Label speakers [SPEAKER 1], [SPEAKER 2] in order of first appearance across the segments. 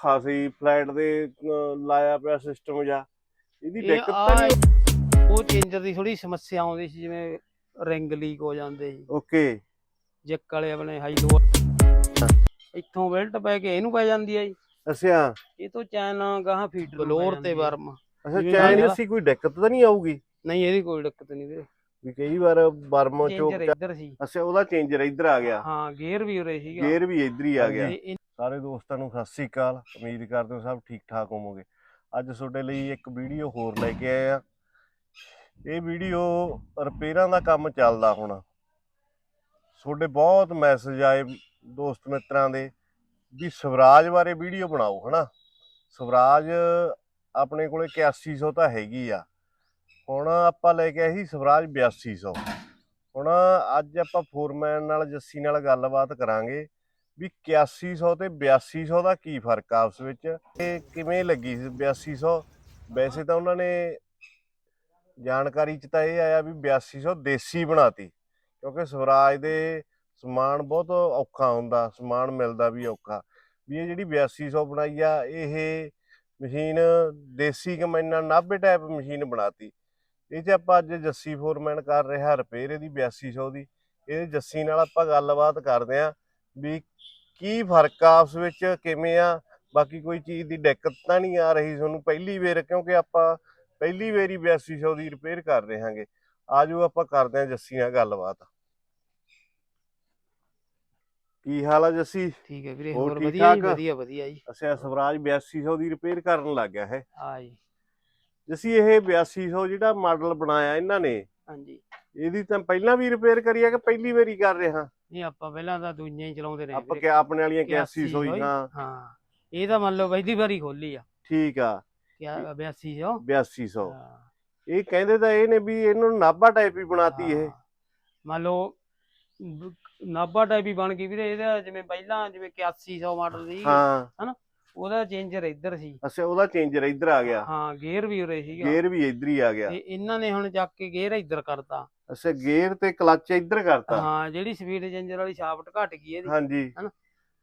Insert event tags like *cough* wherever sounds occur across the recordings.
[SPEAKER 1] ਖਾਸੀ flat ਦੇ ਲਾਇਆ ਪਿਆ ਸਿਸਟਮ ਜਾਂ ਇਹਦੀ
[SPEAKER 2] ਇਹ
[SPEAKER 1] ਦਿੱਕਤ
[SPEAKER 2] ਆ
[SPEAKER 1] ਤਾਂ ਨਹੀਂ
[SPEAKER 2] ਉਹ ਚੇਂਜਰ ਦੀ ਥੋੜੀ ਸਮੱਸਿਆ ਆਉਂਦੀ ਸੀ ਜਿਵੇਂ ਰਿੰਗ ਲੀਕ ਹੋ ਜਾਂਦੇ ਸੀ।
[SPEAKER 1] ਓਕੇ
[SPEAKER 2] ਜੈਕ ਵਾਲੇ ਆਪਣੇ ਹਾਈ ਲੋ ਇੱਥੋਂ ਬੈਲਟ ਪੈ ਕੇ ਇਹਨੂੰ ਪੈ ਜਾਂਦੀ ਹੈ ਜੀ।
[SPEAKER 1] ਅੱਛਾ।
[SPEAKER 2] ਇਹ ਤੋਂ ਚੈਨ ਗਾਹਾਂ ਫੀਡ ਬਲੋਰ ਤੇ ਵਰਮ।
[SPEAKER 1] ਅੱਛਾ ਚੈਨ
[SPEAKER 2] ਨਾਲ-
[SPEAKER 1] ਸੀ ਕੋਈ ਦਿੱਕਤ ਤਾਂ ਨਹੀਂ ਆਊਗੀ?
[SPEAKER 2] ਨਹੀਂ ਇਹਦੀ ਕੋਈ ਦਿੱਕਤ ਨਹੀਂ ਵੀਰੇ।
[SPEAKER 1] ਵੀ ਕਈ ਵਾਰ ਬਰਮ ਚੋਕ
[SPEAKER 2] ਚੇਂਜਰ ਇੱਧਰ ਸੀ।
[SPEAKER 1] ਅੱਛਾ ਉਹਦਾ ਚੇਂਜਰ ਇੱਧਰ ਆ ਗਿਆ।
[SPEAKER 2] ਹਾਂ ਗੇਅਰ ਵੀ ਉਰੇ ਸੀਗਾ।
[SPEAKER 1] ਗੇਅਰ ਵੀ ਇੱਧਰ ਹੀ ਆ ਗਿਆ। ਸਾਰੇ ਦੋਸਤਾਂ ਨੂੰ ਸਤਿ ਸ੍ਰੀ ਅਕਾਲ। ਉਮੀਦ ਕਰਦੇ ਹਾਂ ਸਭ ਠੀਕ ਠਾਕ ਹੋਵੋਗੇ। ਅੱਜ ਤੁਹਾਡੇ ਲਈ ਇੱਕ ਵੀਡੀਓ ਹੋਰ ਲੈ ਕੇ ਆਏ ਆ। ਇਹ ਵੀਡੀਓ ਰਿਪੇਅਰਾਂ ਦਾ ਕੰਮ ਚੱਲਦਾ ਹੁਣ। ਤੁਹਾਡੇ ਬਹੁਤ ਮੈਸੇਜ ਆਏ ਦੋਸਤ ਮਿੱਤਰਾਂ ਦੇ ਵੀ ਸਵਰਾਜ ਬਾਰੇ ਵੀਡੀਓ ਬਣਾਓ, ਹਨਾ? ਸਵਰਾਜ ਆਪਣੇ ਕੋਲੇ 8100 ਤਾਂ ਹੈਗੀ ਆ। ਹੁਣ ਆਪਾਂ ਲੈ ਕੇ ਆਏ ਸੀ ਸਵਰਾਜ 8200 ਹੁਣ ਅੱਜ ਆਪਾਂ ਫੋਰਮੈਨ ਨਾਲ, ਜੱਸੀ ਨਾਲ ਗੱਲਬਾਤ ਕਰਾਂਗੇ। ਵੀ 8100 ਤੇ 8200 ਦਾ ਕੀ ਫ਼ਰਕ ਆ ਉਸ ਵਿੱਚ? ਇਹ ਕਿਵੇਂ ਲੱਗੀ ਸੀ 8200 ਵੈਸੇ ਤਾਂ ਉਹਨਾਂ ਨੇ ਜਾਣਕਾਰੀ ਚ ਤਾਂ ਇਹ ਆਇਆ ਵੀ 8200 ਦੇਸੀ ਬਣਾਤੀ, ਕਿਉਂਕਿ ਸਵਰਾਜ ਦੇ ਸਮਾਨ ਬਹੁਤ ਔਖਾ ਹੁੰਦਾ, ਸਮਾਨ ਮਿਲਦਾ ਵੀ ਔਖਾ। ਵੀ ਇਹ ਜਿਹੜੀ 8200 ਬਣਾਈ ਆ, ਇਹ ਮਸ਼ੀਨ ਦੇਸੀ ਕਮੈਨਾ 90 ਟਾਈਪ ਮਸ਼ੀਨ ਬਣਾਤੀ। ਇਹ ਚ ਆਪਾਂ ਅੱਜ ਜੱਸੀ ਫੋਰਮੈਨ ਕਰ ਰਿਹਾ ਰਿਪੇਅਰ ਇਹਦੀ 8200 ਦੀ। ਇਹ ਜੱਸੀ ਨਾਲ ਆਪਾਂ ਗੱਲਬਾਤ ਕਰਦੇ ਆਂ। ਵੀ ਕੀ ਫ਼ਰਕ ਆ ਉਸ ਵਿੱਚ ਕਿਵੇਂ ਆ? ਬਾਕੀ ਕੋਈ ਚੀਜ਼ ਦੀ ਦਿੱਕਤ ਤਾਂ ਨਹੀਂ ਆ ਰਹੀ ਤੁਹਾਨੂੰ ਪਹਿਲੀ ਵਾਰ ਕਿਉਂਕਿ ਆਪਾਂ ਪਹਿਲੀ ਵਾਰੀ 8200 ਦੀ ਰਿਪੇਅਰ ਕਰ ਰਹੇ ਹਾਂਗੇ। ਆਜੋ ਆਪਾਂ ਕਰਦੇ ਆਂ ਜੱਸੀ ਨਾਲ ਗੱਲਬਾਤ। ਕੀ ਹਾਲ ਆ ਜੱਸੀ?
[SPEAKER 2] ਠੀਕ ਹੈ ਵੀਰੇ
[SPEAKER 1] ਹੋਰ
[SPEAKER 2] ਵਧੀਆ ਜੀ? ਵਧੀਆ ਵਧੀਆ ਜੀ।
[SPEAKER 1] ਅੱਛਾ ਸਵਰਾਜ 8200 ਦੀ ਰਿਪੇਅਰ ਕਰਨ ਲੱਗ ਗਿਆ ਹੈ।
[SPEAKER 2] ਆ ਜੀ।
[SPEAKER 1] ਜੱਸੀ ਇਹ 8200 ਜਿਹੜਾ ਮਾਡਲ ਬਣਾਇਆ ਇਹਨਾਂ ਨੇ
[SPEAKER 2] ਹਾਂਜੀ।
[SPEAKER 1] ਇਹਦੀ ਤਾਂ ਪਹਿਲਾਂ ਵੀ ਰਿਪੇਅਰ ਕਰੀ ਆ ਕਿ ਪਹਿਲੀ ਵਾਰੀ ਕਰ ਰਹੇ? ਹਾਂ
[SPEAKER 2] ਇਹ ਆਪਾਂ ਪਹਿਲਾਂ ਤਾਂ ਦੂਜੀਆਂ ਹੀ ਚਲਾਉਂਦੇ ਰਹੇ
[SPEAKER 1] ਆਪਾਂ। ਕਿ ਆਪਣੇ ਵਾਲੀਆਂ
[SPEAKER 2] 81
[SPEAKER 1] 8100 ਹੀ। ਹਾਂ।
[SPEAKER 2] ਇਹ ਤਾਂ ਮੰਨ ਲਓ ਪਹਿਲੀ ਵਾਰੀ ਖੋਲੀ ਆ।
[SPEAKER 1] ਠੀਕ ਆ।
[SPEAKER 2] ਕਿਆ 8200
[SPEAKER 1] 8200
[SPEAKER 2] ਹਾਂ।
[SPEAKER 1] ਇਹ ਕਹਿੰਦੇ ਤਾਂ ਇਹ ਨੇ ਵੀ ਇਹਨੂੰ ਨਾਭਾ ਟਾਈਪ ਹੀ ਬਣਾਤੀ ਇਹ।
[SPEAKER 2] ਮੰਨ ਲਓ ਨਾਭਾ ਟਾਈਪ ਹੀ ਬਣ ਗਈ ਵੀਰੇ ਇਹਦਾ ਜਿਵੇਂ ਪਹਿਲਾਂ ਜਿਵੇਂ 8100 ਮਾਡਲ ਸੀ
[SPEAKER 1] ਹਾਂ।
[SPEAKER 2] ਉਹਦਾ ਚੇਂਜਰ ਇੱਧਰ ਸੀ।
[SPEAKER 1] ਅੱਛਾ ਉਹਦਾ ਚੇਂਜਰ ਇੱਧਰ ਆ ਗਿਆ।
[SPEAKER 2] ਹਾਂ ਗੇਅਰ ਵੀ ਉਰੇ ਸੀਗਾ।
[SPEAKER 1] ਗੇਅਰ ਵੀ ਇੱਧਰ ਹੀ ਆ ਗਿਆ।
[SPEAKER 2] ਤੇ ਇਹਨਾਂ ਨੇ ਹੁਣ ਚੱਕ ਕੇ ਗੇਅਰ ਇੱਧਰ ਕਰਤਾ।
[SPEAKER 1] ਅੱਛਾ ਗੇਅਰ ਤੇ ਕਲੱਚ ਇੱਧਰ ਕਰਤਾ।
[SPEAKER 2] ਹਾਂ ਜਿਹੜੀ ਸਪੀਡ ਚੇਂਜਰ ਵਾਲੀ ਸ਼ਾਫਟ ਘਟ ਗਈ ਇਹਦੀ
[SPEAKER 1] ਹਾਂਜੀ।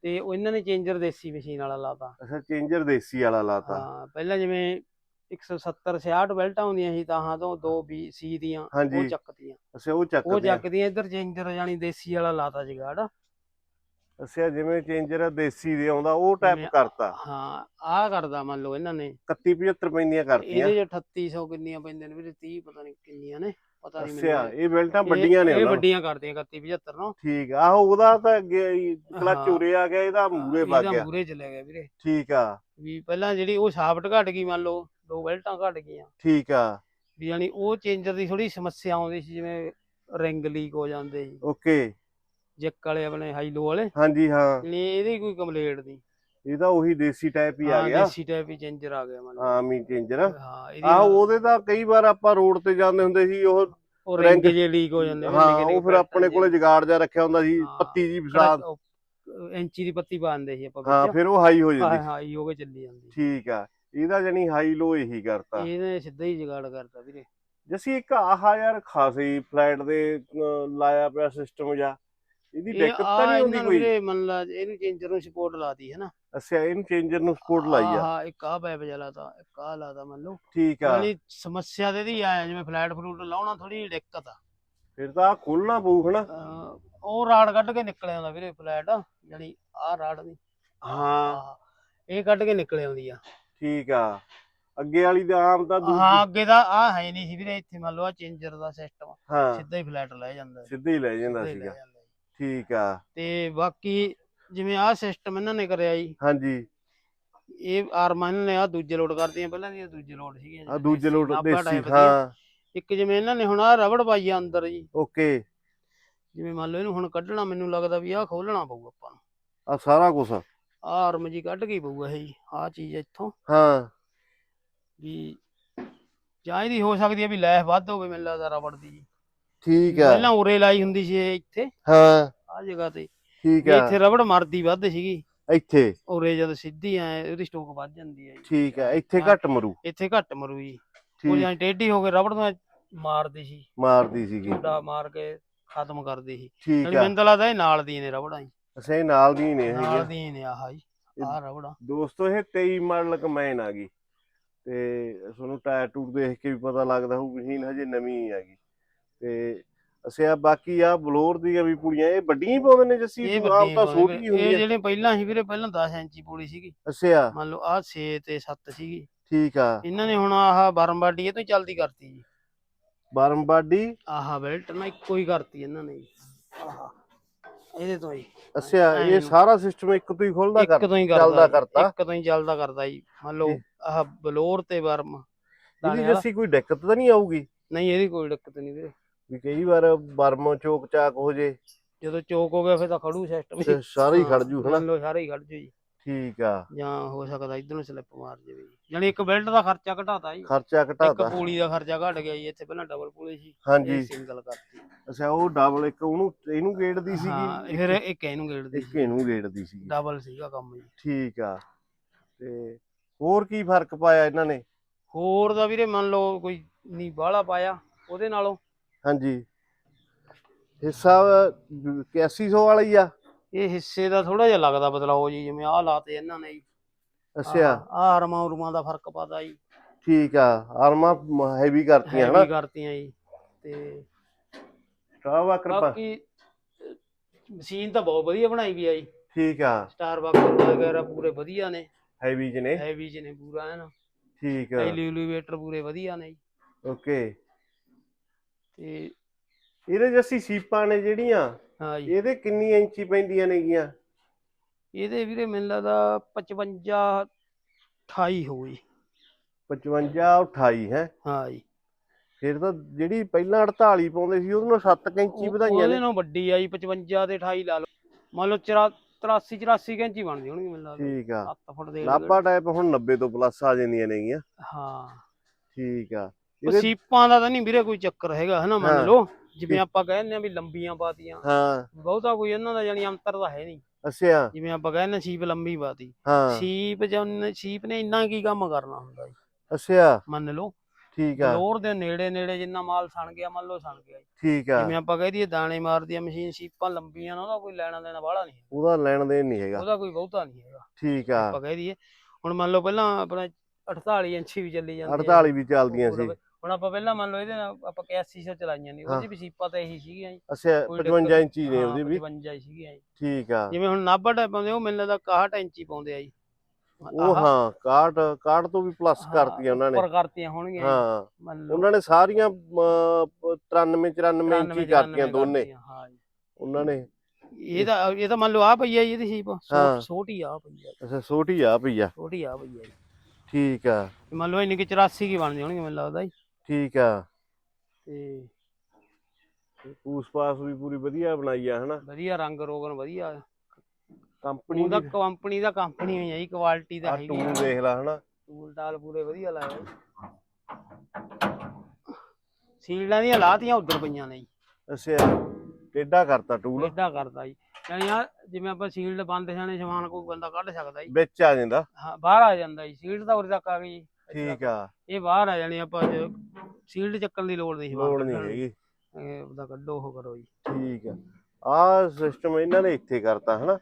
[SPEAKER 2] ਤੇ ਉਹ ਇਹਨਾਂ ਨੇ ਚੇਂਜਰ ਦੇਸੀ ਮਸ਼ੀਨ ਵਾਲਾ ਲਾਤਾ।
[SPEAKER 1] ਅੱਛਾ ਚੇਂਜਰ ਦੇਸੀ ਵਾਲਾ ਲਾਤਾ।
[SPEAKER 2] ਹਾਂ ਪਹਿਲਾਂ ਜਿਵੇਂ 170 66 ਬੈਲਟਾਂ ਹੁੰਦੀਆਂ ਸੀ ਤਾਂ ਤੋਂ ਦੋ ਬੀ ਸੀ ਦੀਆਂ। ਉਹ ਚੱਕਤੀਆਂ
[SPEAKER 1] ਅੱਛਾ ਉਹ ਚੱਕ
[SPEAKER 2] ਉਹ ਚੱਕਦੀਆਂ ਇੱਧਰ ਚੇਂਜਰ ਜਾਨੀ ਦੇਸੀ ਵਾਲਾ ਲਾਤਾ ਜਗਾੜ।
[SPEAKER 1] ਅੱਛਾ ਜਿਵੇਂ ਚੇਂਜਰ ਦੇਸੀ ਦੇ ਆਉਂਦਾ ਉਹ ਟਾਈਪ ਕਰਤਾ।
[SPEAKER 2] ਹਾਂ ਆਹ ਕਰਦਾ ਮੰਨ ਲਓ ਇਹਨਾਂ ਨੇ।
[SPEAKER 1] 31 75 ਪੈਂਦੀਆਂ ਕਰਤੀਆਂ।
[SPEAKER 2] ਇਹਦੇ ਚ 3800 ਕਿੰਨੀਆਂ ਪੈਂਦੀਆਂ ਨੇ ਵੀਰੇ? 30 ਪਤਾ ਨਹੀਂ ਕਿੰਨੀਆਂ ਨੇ। ਪਤਾ ਨਹੀਂ
[SPEAKER 1] ਅੱਛਾ ਇਹ ਬੈਲਟਾਂ ਵੱਡੀਆਂ ਨੇ
[SPEAKER 2] ਇਹ
[SPEAKER 1] ਉਹਨਾਂ
[SPEAKER 2] ਵੱਡੀਆਂ ਕਰਦੀਆਂ 31 75 ਨੂੰ।
[SPEAKER 1] ਠੀਕ ਆ ਆਹੋ ਉਹਦਾ ਤਾਂ ਅੱਗੇ ਕਲੱਚ। ਉਰੇ ਆ ਗਿਆ ਇਹਦਾ ਮੂਰੇ ਵਗ
[SPEAKER 2] ਇਹਦਾ
[SPEAKER 1] ਗਿਆ।
[SPEAKER 2] ਮੂਰੇ ਚਲੇ ਗਿਆ ਵੀਰੇ।
[SPEAKER 1] ਠੀਕ ਆ।
[SPEAKER 2] ਵੀ ਪਹਿਲਾਂ ਜਿਹੜੀ ਉਹ ਸ਼ਾਫਟ ਘਟ ਗਈ ਮੰਨ ਲਓ ਦੋ ਬੈਲਟਾਂ ਘਟ ਗਈਆਂ।
[SPEAKER 1] ਠੀਕ ਆ।
[SPEAKER 2] ਵੀ ਯਾਨੀ ਉਹ ਚੇਂਜਰ ਦੀ ਥੋੜੀ ਸਮੱਸਿਆ ਆਉਂਦੀ ਸੀ ਜਿਵੇਂ ਰਿੰਗ ਲੀਕ ਹੋ ਜਾਂਦੇ ਸੀ।
[SPEAKER 1] ਓਕੇ।
[SPEAKER 2] ਜੈਕ ਵਾਲੇ ਆਪਣੇ ਹਾਈ ਲੋ ਵਾਲੇ।
[SPEAKER 1] ਹਾਂਜੀ ਹਾਂ।
[SPEAKER 2] ਨਹੀਂ ਇਹਦੀ ਕੋਈ ਕੰਪਲੇਂਟ ਨਹੀਂ।
[SPEAKER 1] ਇਹ ਤਾਂ ਉਹੀ ਦੇਸੀ ਟਾਈਪ ਹੀ ਆ
[SPEAKER 2] ਹਾਂ
[SPEAKER 1] ਗਿਆ।
[SPEAKER 2] ਦੇਸੀ ਟਾਈਪ ਹੀ ਚੇਂਜਰ ਆ ਗਿਆ
[SPEAKER 1] ਆਮ ਹੀ ਚੇਂਜਰ
[SPEAKER 2] ਹਾਂ
[SPEAKER 1] ਆਹੋ ਉਹਦੇ ਤਾਂ ਕਈ ਵਾਰ ਆਪਾਂ ਰੋਡ ਤੇ ਜਾਂਦੇ ਹੁੰਦੇ ਸੀ ਉਹ
[SPEAKER 2] ਉਹ ਰਿੰਗ
[SPEAKER 1] ਰਿੰਗ-
[SPEAKER 2] ਜੇ ਲੀਕ ਹੋ ਜਾਂਦੇ
[SPEAKER 1] ਹਾਂ ਉਹ ਫਿਰ ਆਪਣੇ ਕੋਲੇ ਜਗਾੜ ਜਾ ਰੱਖਿਆ ਹੁੰਦਾ ਸੀ
[SPEAKER 2] ਹਾਂ।
[SPEAKER 1] ਪੱਤੀ ਜੀ ਫਸਾਦ
[SPEAKER 2] ਇੰਚੀ ਦੀ ਪੱਤੀ ਪਾਉਂਦੇ ਸੀ ਆਪਾਂ
[SPEAKER 1] ਹਾਂ ਫਿਰ ਉਹ ਹਾਈ ਹੋ
[SPEAKER 2] ਹਾਂ
[SPEAKER 1] ਜਾਂਦੀ।
[SPEAKER 2] ਹਾਂ ਇਹ ਹੋ ਕੇ ਚੱਲੀ ਜਾਂਦੀ।
[SPEAKER 1] ਠੀਕ ਆ ਇਹਦਾ ਜਣੀ ਹਾਈ ਲੋ ਇਹੀ ਕਰਤਾ।
[SPEAKER 2] ਇਹਨੇ ਸਿੱਧਾ ਹੀ ਜਗਾੜ ਕਰਤਾ ਵੀਰੇ।
[SPEAKER 1] ਜਸੀ ਇੱਕ ਆਹ ਯਾਰ ਖਾਸੀ ਫਲੈਟ ਦੇ ਅਹ, ਲਾਇਆ ਪਿਆ ਸਿਸਟਮ ਜਾਂ ਇਹਦੀ
[SPEAKER 2] ਇਹ
[SPEAKER 1] ਦਿੱਕਤ
[SPEAKER 2] ਆ
[SPEAKER 1] ਤਾਂ ਨਹੀਂ ਹੁੰਦੀ
[SPEAKER 2] ਇਹਨਾਂ ਨੂੰ
[SPEAKER 1] ਕੋਈ?
[SPEAKER 2] ਵੀਰੇ ਮੰਨ ਲਾ ਇਹਨੂੰ ਚੇਂਜਰ ਨੂੰ ਸਪੋਰਟ ਲਾਤੀ ਹੈ ਨਾ
[SPEAKER 1] ਅੱਛਾ ਇਹਨੂੰ ਚੇਂਜਰ ਨੂੰ ਸਪੋਰਟ ਲਾਈ ਆ।
[SPEAKER 2] ਹਾਂ ਇੱਕ ਆ ਪੈਪ ਜਲਾ ਤਾ ਇੱਕ ਆ ਲਾਤਾ ਮੰਨ ਲਓ।
[SPEAKER 1] ਠੀਕ ਆ।
[SPEAKER 2] ਯਾਨੀ ਸਮੱਸਿਆ ਤੇ ਦੀ ਆਇਆ ਜਿਵੇਂ ਫਲੈਟ ਫਰੂਟ ਲਾਉਣਾ ਥੋੜੀ ਦਿੱਕਤ ਆ।
[SPEAKER 1] ਫਿਰ ਤਾਂ ਖੋਲਣਾ ਪਊ ਹਨਾ।
[SPEAKER 2] ਉਹ ਰਾੜ ਕੱਢ ਕੇ ਨਿਕਲ ਆਉਂਦਾ ਵੀਰੇ ਫਲੈਟ ਯਾਨੀ ਆ ਰਾੜ ਦੀ।
[SPEAKER 1] ਹਾਂ।
[SPEAKER 2] ਇਹ ਕੱਢ ਕੇ ਨਿਕਲ ਆਉਂਦੀ ਆ।
[SPEAKER 1] ਠੀਕ ਆ। ਅੱਗੇ ਵਾਲੀ ਤਾਂ ਆਮ ਤਾਂ ਦੂਜੀ
[SPEAKER 2] ਹਾਂ ਅੱਗੇ ਦਾ ਆ ਹੈ ਨਹੀਂ ਸੀ ਵੀਰੇ ਇੱਥੇ ਮੰਨ ਲਓ ਆ ਚੇਂਜਰ ਦਾ ਸਿਸਟਮ ਸਿੱਧਾ ਹੀ ਫਲੈਟ ਲੈ ਜਾਂਦਾ।
[SPEAKER 1] ਸਿੱਧਾ ਹੀ ਲੈ ਜਾਂਦਾ ਸੀਗਾ। ਠੀਕ ਆ।
[SPEAKER 2] ਤੇ ਬਾਕੀ ਜਿਵੇਂ ਆ ਸਿਸਟਮ ਇਹਨਾਂ ਨੇ ਕਰਿਆ ਜੀ।
[SPEAKER 1] ਹਾਂਜੀ।
[SPEAKER 2] ਇਹ ਆਰਮਾਂ ਇਹਨਾਂ ਨੇ ਆ ਦੂਜੇ ਲੋਡ ਕਰਤੀਆਂ ਪਹਿਲਾਂ ਦੀਆਂ ਦੂਜੇ ਲੋਡ ਸੀਗੀਆਂ
[SPEAKER 1] ਆ ਦੂਜੇ
[SPEAKER 2] ਨਾਭਾ
[SPEAKER 1] ਦੇਸੀ। ਹਾਂ।
[SPEAKER 2] ਇੱਕ ਜਿਵੇਂ ਇਹਨਾਂ ਨੇ ਹੁਣ ਆ ਰਬੜ ਪਾਈ ਆ ਅੰਦਰ ਜੀ।
[SPEAKER 1] ਓਕੇ।
[SPEAKER 2] ਜਿਵੇਂ ਮੰਨ ਲਓ ਇਹਨੂੰ ਹੁਣ ਕੱਢਣਾ ਮੈਨੂੰ ਲੱਗਦਾ ਵੀ ਆਹ ਖੋਲਣਾ ਪਊ ਆਪਾਂ ਨੂੰ।
[SPEAKER 1] ਆ ਸਾਰਾ ਕੁਝ
[SPEAKER 2] ਆਹ ਆਰਮ ਜੀ ਕੱਢ ਕੇ ਪਊਗਾ ਇਹ ਜੀ ਆਹ ਚੀਜ਼ ਇੱਥੋਂ।
[SPEAKER 1] ਹਾਂ।
[SPEAKER 2] ਵੀ ਜਾਂ ਇਹਦੀ ਹੋ ਸਕਦੀ ਹੈ ਵੀ ਲੈਸ ਵੱਧ ਹੋਵੇ ਮੈਨੂੰ ਲੱਗਦਾ ਰਬੜ ਦੀ
[SPEAKER 1] ਠੀਕ ਆ।
[SPEAKER 2] ਪਹਿਲਾਂ ਉਰੇ ਲਾਈ ਹੁੰਦੀ ਸੀ ਇਹ ਇੱਥੇ।
[SPEAKER 1] ਹਾਂ।
[SPEAKER 2] ਆਹ ਜਗ੍ਹਾ ਤੇ
[SPEAKER 1] ਠੀਕ ਆ।
[SPEAKER 2] ਇੱਥੇ ਰਬੜ ਮਰਦੀ ਵੱਧ ਸੀਗੀ।
[SPEAKER 1] ਇੱਥੇ?
[SPEAKER 2] ਉਰੇ ਜਦ ਸਿੱਧੀ ਐ ਉਹਦੀ ਸਟੋਕ ਵੱਧ ਜਾਂਦੀ ਹੈ ਜੀ।
[SPEAKER 1] ਠੀਕ ਆ ਇੱਥੇ। ਘੱਟ ਮਰੂ।
[SPEAKER 2] ਇੱਥੇ ਘੱਟ ਮਰੂ ਜੀ। ਉਹ
[SPEAKER 1] ਠੀਕ
[SPEAKER 2] ਜਾਂ ਟੇਢੀ ਹੋ ਕੇ ਰਬੜ ਨੂੰ ਐਂ ਮਾਰਦੀ ਸੀ।
[SPEAKER 1] ਮਾਰਦੀ ਸੀਗੀ।
[SPEAKER 2] ਝੁੰਡਾ ਮਾਰ ਕੇ ਖਤਮ ਕਰਦੀ ਸੀ।
[SPEAKER 1] ਠੀਕ
[SPEAKER 2] ਯਾਨੀ
[SPEAKER 1] ਆ।
[SPEAKER 2] ਮੈਨੂੰ ਤਾਂ ਲੱਗਦਾ ਇਹ ਨਾਲ ਦੀ ਨੇ ਰਬੜਾਂ ਜੀ।
[SPEAKER 1] ਇਹ ਨਾਲ ਦੀ ਨੇ
[SPEAKER 2] ਨਾਲ ਦੀ ਨੇ ਆਹ ਜੀ ਆ ਰਬੜਾ।
[SPEAKER 1] ਦੋਸਤੋ ਇਹ 23 ਮਾਡਲ ਕਮੈਨ ਆ ਗਈ। ਤੇ ਤੁਹਾਨੂੰ ਟਾਇਰ ਟੂਰ ਦੇਖ ਕੇ ਵੀ ਪਤਾ ਲੱਗਦਾ ਹੋਊ ਮਸ਼ੀਨ ਹਜੇ ਨਵੀਂ ਆ ਗਈ। ਤੇ ਆ ਬਾਕੀ ਆ ਬਲੋਰ ਦੀਆਂ ਵੀ ਪੁੜੀਆਂ ਇਹ ਵੱਡੀਆਂ ਹੀ ਪਾਉਂਦੇ ਨੇ ਜੱਸੀ
[SPEAKER 2] ਇਹ
[SPEAKER 1] ਆਪ ਤਾਂ ਛੋਟੀ। ਹੁੰਦੀ
[SPEAKER 2] ਇਹ
[SPEAKER 1] ਹੈ।
[SPEAKER 2] ਜਿਹੜੇ ਪਹਿਲਾਂ ਸੀ ਵੀਰੇ ਪਹਿਲਾਂ 10 ਇੰਚੀ ਪੂੜੀ ਸੀਗੀ।
[SPEAKER 1] ਅੱਛਾ।
[SPEAKER 2] ਮੰਨ ਲਓ ਆਹ 6 ਤੇ 7 ਸੀਗੀ।
[SPEAKER 1] ਠੀਕ ਆ।
[SPEAKER 2] ਇਹਨਾਂ ਨੇ ਹੁਣ ਆਹ ਬਰਮਬਾਡੀ ਇਹ ਤੋਂ ਚਲਦੀ ਕਰਤੀ ਜੀ।
[SPEAKER 1] ਬਰਮਬਾਡੀ
[SPEAKER 2] ਆਹ ਬੈਲਟ ਨਾ ਇੱਕੋ ਹੀ ਕਰਤੀ ਇਹਨਾਂ ਨੇ ਜੀ। ਆਹ ਇਹਦੇ ਤੋਂ ਹੀ।
[SPEAKER 1] ਅੱਛਾ ਇਹ। ਸਾਰਾ ਸਿਸਟਮ ਇੱਕ ਤੋਂ ਹੀ ਖੁੱਲਦਾ
[SPEAKER 2] ਇੱਕ
[SPEAKER 1] ਕਰ
[SPEAKER 2] ਤੋਂ ਹੀ
[SPEAKER 1] ਚੱਲਦਾ
[SPEAKER 2] ਕਰਦਾ
[SPEAKER 1] ਕਰਤਾ।
[SPEAKER 2] ਇੱਕ ਤੋਂ ਹੀ ਚੱਲਦਾ ਕਰਦਾ ਜੀ। ਮੰਨ ਲਓ। ਆਹ ਬਲੋਰ ਤੇ ਬਰਮ।
[SPEAKER 1] ਇਹਦੀ
[SPEAKER 2] ਦਾਣੇ ਵਾਲਾ।
[SPEAKER 1] ਜੱਸੀ ਕੋਈ ਦਿੱਕਤ ਤਾਂ ਨਹੀਂ ਆਊਗੀ?
[SPEAKER 2] ਨਹੀਂ ਇਹਦੀ ਕੋਈ ਦਿੱਕਤ ਨਹੀਂ ਵੀਰੇ।
[SPEAKER 1] ਵੀ ਕਈ ਵਾਰ ਬਰਮ ਚੋਕ ਚਾਕ ਹੋ ਜੇ।
[SPEAKER 2] ਜਦੋਂ ਚੋਕ ਹੋ ਗਿਆ ਫਿਰ ਤਾਂ ਖੜੂ ਸਿਸਟਮ
[SPEAKER 1] ਸਾਰਾ ਹੀ ਖੜ ਜੂ ਹਨਾ?
[SPEAKER 2] ਲਓ ਸਾਰਾ ਹੀ ਖੜ ਜੂ ਜੀ।
[SPEAKER 1] ਠੀਕ ਆ।
[SPEAKER 2] ਜਾਂ ਹੋ ਸਕਦਾ ਇਧਰ ਨੂੰ ਸਲਿੱਪ ਮਾਰ ਜਾਵੇ ਜੀ। ਜਾਨੀ ਇੱਕ ਬੈਲਟ ਦਾ ਖਰਚਾ ਘਟਾਤਾ ਜੀ।
[SPEAKER 1] ਖਰਚਾ
[SPEAKER 2] ਇੱਕ
[SPEAKER 1] ਘਟਾਤਾ
[SPEAKER 2] ਪੂਲੀ ਦਾ ਖਰਚਾ ਘਟ ਗਿਆ ਜੀ ਇੱਥੇ ਪਹਿਲਾਂ ਡਬਲ ਪੂਲੀ ਸੀ।
[SPEAKER 1] ਹਾਂਜੀ।
[SPEAKER 2] ਸਿੰਗਲ ਕਰਤੀ।
[SPEAKER 1] ਅੱਛਾ ਉਹ ਡਬਲ ਇੱਕ ਉਹਨੂੰ ਇਹਨੂੰ ਗੇੜਦੀ
[SPEAKER 2] ਹਾਂ
[SPEAKER 1] ਸੀਗੀ
[SPEAKER 2] ਫਿਰ ਇੱਕ ਇਹਨੂੰ ਗੇੜਦੀ
[SPEAKER 1] ਇੱਕ ਇਹਨੂੰ ਗੇੜਦੀ ਸੀਗੀ।
[SPEAKER 2] ਡਬਲ ਸੀਗਾ ਕੰਮ ਜੀ।
[SPEAKER 1] ਠੀਕ ਆ। ਤੇ ਹੋਰ ਕੀ ਫ਼ਰਕ ਪਾਇਆ ਇਹਨਾਂ ਨੇ?
[SPEAKER 2] ਹੋਰ ਦਾ ਵੀਰੇ ਮੰਨ ਲਓ ਕੋਈ ਨਹੀਂ ਬਾਹਲਾ ਪਾਇਆ ਉਹਦੇ ਨਾਲੋਂ।
[SPEAKER 1] ਹਾਂਜੀ। ਹਿੱਸਾ 8100 ਵਾਲਾ ਹੀ ਆ।
[SPEAKER 2] ਇਹ ਹਿੱਸੇ ਦਾ ਥੋੜਾ ਜਿਹਾ ਲੱਗਦਾ ਬਦਲਾਓ ਜੀ ਜਿਵੇਂ ਆਹ ਲਾਤੇ ਇਹਨਾਂ ਨੇ ਜੀ।
[SPEAKER 1] ਅੱਛਾ।
[SPEAKER 2] ਆਹ ਅਰਮਾ ਉਰਮਾ ਦਾ ਫ਼ਰਕ ਪਾਤਾ ਜੀ।
[SPEAKER 1] ਠੀਕ ਆ ਆਰਮਾ ਹੈਵੀ ਕਰਤੀਆਂ ਹਨਾ?
[SPEAKER 2] ਹੈਵੀ ਕਰਤੀਆਂ ਜੀ ਤੇ
[SPEAKER 1] ਸਟਾਵਾ ਕਿਰਪਾ
[SPEAKER 2] ਬਾਕੀ ਮਸ਼ੀਨ ਤਾਂ ਬਹੁਤ ਵਧੀਆ ਬਣਾਈ ਵੀ ਆ ਜੀ।
[SPEAKER 1] ਠੀਕ ਆ।
[SPEAKER 2] ਸਟਾਰਬਕਸ ਵਗੈਰਾ ਪੂਰੇ ਵਧੀਆ ਨੇ।
[SPEAKER 1] ਹੈਵੀ ਚ ਨੇ।
[SPEAKER 2] ਹੈਵੀ ਚ ਨੇ ਪੂਰਾ ਹੈ ਨਾ?
[SPEAKER 1] ਠੀਕ ਆ।
[SPEAKER 2] ਐਲੀਵੇਟਰ ਪੂਰੇ ਵਧੀਆ ਨੇ ਜੀ।
[SPEAKER 1] ਓਕੇ
[SPEAKER 2] ਤੇ
[SPEAKER 1] ਇਹਦੇ ਅਸੀਂ ਸੀਪਾਂ ਨੇ ਜਿਹੜੀਆਂ
[SPEAKER 2] ਹਾਂ ਜੀ।
[SPEAKER 1] ਇਹਦੇ ਕਿੰਨੀ ਇੰਚੀ ਪੈਂਦੀਆਂ ਨੇਗੀਆਂ?
[SPEAKER 2] ਇਹਦੇ ਵੀਰੇ ਮੈਨੂੰ ਲੱਗਦਾ 55 28 ਹੋਈ
[SPEAKER 1] 55 28 ਹੈ?
[SPEAKER 2] ਹਾਂ ਜੀ।
[SPEAKER 1] ਫਿਰ ਤਾਂ ਜਿਹੜੀ ਪਹਿਲਾਂ 48 ਪਾਉਂਦੇ ਸੀ ਉਹਦੇ ਨਾਲ 7 ਇੰਚੀ ਵਧਾਈਆਂ
[SPEAKER 2] ਉਹਦੇ
[SPEAKER 1] ਨੇ।
[SPEAKER 2] ਨਾਲ ਵੱਡੀ ਆਈ 55 ਤੇ 28 ਲਾ ਲਓ। ਮੰਨ ਲਓ 83 84 ਇੰਚੀ ਬਣਦੀ ਹੋਣਗੀ ਮੈਨੂੰ ਲੱਗਦਾ।
[SPEAKER 1] ਠੀਕ ਆ।
[SPEAKER 2] 7 ਫੁੱਟ ਦੇ
[SPEAKER 1] ਲਾਪਾ ਟਾਈਪ ਹੁਣ 90 ਤੋਂ ਪਲੱਸ ਆ ਜਾਂਦੀਆਂ ਨੇਗੀਆਂ।
[SPEAKER 2] ਹਾਂ।
[SPEAKER 1] ਠੀਕ ਆ।
[SPEAKER 2] ਸੀਪਾਂ ਦਾ ਤਾਂ ਨਹੀਂ ਵੀਰੇ ਕੋਈ ਚੱਕਰ ਹੈਗਾ ਹੈ ਨਾ
[SPEAKER 1] ਹਾਂ।
[SPEAKER 2] ਮੰਨ ਲਓ? ਜਿਵੇਂ ਆਪਾਂ ਕਹਿੰਦੇ ਆ ਵੀ ਲੰਬੀਆਂ ਪਾਤੀਆਂ
[SPEAKER 1] ਹਾਂ।
[SPEAKER 2] ਬਹੁਤਾ ਕੋਈ ਇਹਨਾਂ ਦਾ ਜਾਨੀ ਅੰਤਰ ਤਾਂ ਹੈ ਨਹੀਂ।
[SPEAKER 1] ਅੱਛਾ।
[SPEAKER 2] ਜਿਵੇਂ ਆਪਾਂ ਕਹਿੰਦੇ ਸੀਪ ਲੰਬੀ ਪਾਤੀ
[SPEAKER 1] ਹਾਂ।
[SPEAKER 2] ਸੀਪ ਜਨ ਸੀਪ ਨੇ ਇੰਨਾ ਕੀ ਕੰਮ ਕਰਨਾ ਹੁੰਦਾ ਜੀ?
[SPEAKER 1] ਅੱਛਾ।
[SPEAKER 2] ਮੰਨ ਲਓ।
[SPEAKER 1] ਠੀਕ ਆ।
[SPEAKER 2] ਲੋਰ ਦੇ ਨੇੜੇ ਨੇੜੇ ਜਿੰਨਾ ਮਾਲ ਸਣ ਗਿਆ ਮੰਨ ਲਓ ਸਣ ਗਿਆ।
[SPEAKER 1] ਠੀਕ ਆ।
[SPEAKER 2] ਜਿਵੇਂ ਆਪਾਂ ਕਹਿ ਦਈਏ ਦਾਣੇ ਮਾਰਦੀ ਆ ਮਸ਼ੀਨ ਸੀਪਾਂ ਲੰਬੀਆਂ ਨਾ ਉਹਦਾ ਕੋਈ ਲੈਣਾ ਦੇਣਾ ਵਾਲਾ ਨਹੀਂ
[SPEAKER 1] ਉਹਦਾ ਲੈਣ ਦੇਣ ਨਹੀਂ ਹੈਗਾ।
[SPEAKER 2] ਉਹਦਾ ਕੋਈ ਬਹੁਤਾ ਨਹੀਂ ਹੈਗਾ।
[SPEAKER 1] ਠੀਕ ਆ।
[SPEAKER 2] ਆਪਾਂ ਕਹਿ ਦਈਏ ਹੁਣ ਮੰਨ ਲਓ ਪਹਿਲਾਂ ਆਪਣਾ 48 ਇੰਚੀ ਵੀ ਚੱਲੀ ਜਾਂਦੀ
[SPEAKER 1] 48 ਵੀ ਚੱਲਦੀਆਂ ਸੀ।
[SPEAKER 2] ਹੁਣ ਆਪਾਂ ਪਹਿਲਾਂ ਮੰਨ ਲਓ ਇਹਦੇ ਨਾਲ ਆਪਾਂ 8100 ਚਲਾਈਆਂ ਨੇ ਉਹਦੀ ਵੀ ਸੀਪਾਂ ਤਾਂ ਇਹੀ ਸੀਗੀਆਂ ਜੀ।
[SPEAKER 1] ਅੱਛਾ
[SPEAKER 2] ਕੋਈ
[SPEAKER 1] 55 ਇੰਚੀ ਨੇ ਉਹਦੇ ਵੀ?
[SPEAKER 2] 55 ਹੀ ਸੀਗੀਆਂ ਜੀ।
[SPEAKER 1] ਠੀਕ ਆ।
[SPEAKER 2] ਜਿਵੇਂ ਹੁਣ ਨਾਭਾ ਟਾਈਪ ਪਾਉਂਦੇ ਉਹ ਮੈਨੂੰ ਲੱਗਦਾ 61 ਇੰਚੀ ਪਾਉਂਦੇ ਆ ਜੀ।
[SPEAKER 1] ਉਹ ਹਾਂ 61 61 ਤੋਂ ਵੀ ਪਲੱਸ ਕਰਤੀਆਂ ਉਹਨਾਂ ਨੇ।
[SPEAKER 2] ਉੱਪਰ ਕਰਤੀਆਂ ਹੋਣਗੀਆਂ
[SPEAKER 1] ਹਾਂ। ਉਹਨਾਂ ਨੇ ਸਾਰੀਆਂ ਅਮ, 93 94 ਇੰਚੀ
[SPEAKER 2] 93,
[SPEAKER 1] ਕਰਤੀਆਂ ਦੋਨੇ।
[SPEAKER 2] ਹਾਂ ਜੀ।
[SPEAKER 1] ਉਹਨਾਂ ਨੇ।
[SPEAKER 2] ਇਹ ਤਾਂ ਇਹ ਤਾਂ ਮੰਨ ਲਓ ਆ ਪਈ ਆ ਜੀ ਇਹਦੀ ਸੀਪ। ਛੋਟੀ ਆ ਪਈ ਆ।
[SPEAKER 1] ਅੱਛਾ ਛੋਟੀ ਆ ਪਈ ਆ।
[SPEAKER 2] ਛੋਟੀ ਆ ਪਈ ਆ
[SPEAKER 1] ਠੀਕ ਆ।
[SPEAKER 2] ਮੰਨ ਲਓ ਇੰਨੀ ਕਿ 84 ਕੀ ਬਣਦੀ ਹੋਣਗੀ ਮੈਨੂੰ ਲੱਗਦਾ ਜੀ।
[SPEAKER 1] ਠੀਕ ਆ।
[SPEAKER 2] ਤੇ
[SPEAKER 1] ਪੂਸ ਪਾਸ ਵੀ ਪੂਰੀ ਵਧੀਆ ਬਣਾਈ ਆ ਹਨਾ?
[SPEAKER 2] ਵਧੀਆ ਰੰਗ ਰੋਗਨ ਵਧੀਆ।
[SPEAKER 1] ਕੰਪਨੀ
[SPEAKER 2] ਉਹਦਾ
[SPEAKER 1] ਦੀ।
[SPEAKER 2] ਕੰਪਨੀ ਦਾ ਕੰਪਨੀ ਹੋਈ ਆ ਜੀ ਕੁਆਲਿਟੀ ਦਾ
[SPEAKER 1] ਆ
[SPEAKER 2] ਹੈਗੀ
[SPEAKER 1] ਟੂਲ ਦੇਖ ਲੈ ਹਨਾ?
[SPEAKER 2] ਟੂਲ ਟਾਲ ਪੂਰੇ ਵਧੀਆ ਲਾਏ ਆ। ਸੀਲਡਾਂ ਦੀਆਂ ਲਾਤੀਆਂ ਉਧਰ ਪਈਆਂ ਨੇ ਜੀ।
[SPEAKER 1] ਅੱਛਾ ਟੇਡਾ ਕਰਤਾ ਟੂਲ।
[SPEAKER 2] ਏਦਾਂ ਕਰਦਾ ਜੀ। ਯਾਨੀ ਆ ਜਿਵੇਂ ਆਪਾਂ ਸੀਲਡ ਬੰਦ ਜਾਣੇ ਸਮਾਨ ਕੋਈ ਬੰਦਾ ਕੱਢ ਸਕਦਾ ਜੀ।
[SPEAKER 1] ਵਿੱਚ ਆ ਜਾਂਦਾ।
[SPEAKER 2] ਹਾਂ ਬਾਹਰ ਆ ਜਾਂਦਾ ਜੀ। ਸੀਲਡ ਤਾਂ ਉਰੇ ਤੱਕ ਆ ਗਈ ਜੀ।
[SPEAKER 1] ਠੀਕ ਆ।
[SPEAKER 2] ਇਹ ਬਾਹਰ ਆ ਜਾਣੀ ਆਪਾਂ ਸੀਲਡ ਚੱਕਣ ਦੀ ਲੋੜ ਨਹੀਂ
[SPEAKER 1] ਲੋੜ ਨਹੀਂ। ਹੈਗੀ।
[SPEAKER 2] ਇਹ ਉਹਦਾ ਕੱਢੋ ਉਹ ਕਰੋ ਜੀ।
[SPEAKER 1] ਠੀਕ ਆ। ਆ ਸਿਸਟਮ ਇਹਨਾਂ ਨੇ ਇੱਥੇ ਕਰਤਾ ਹਨਾ?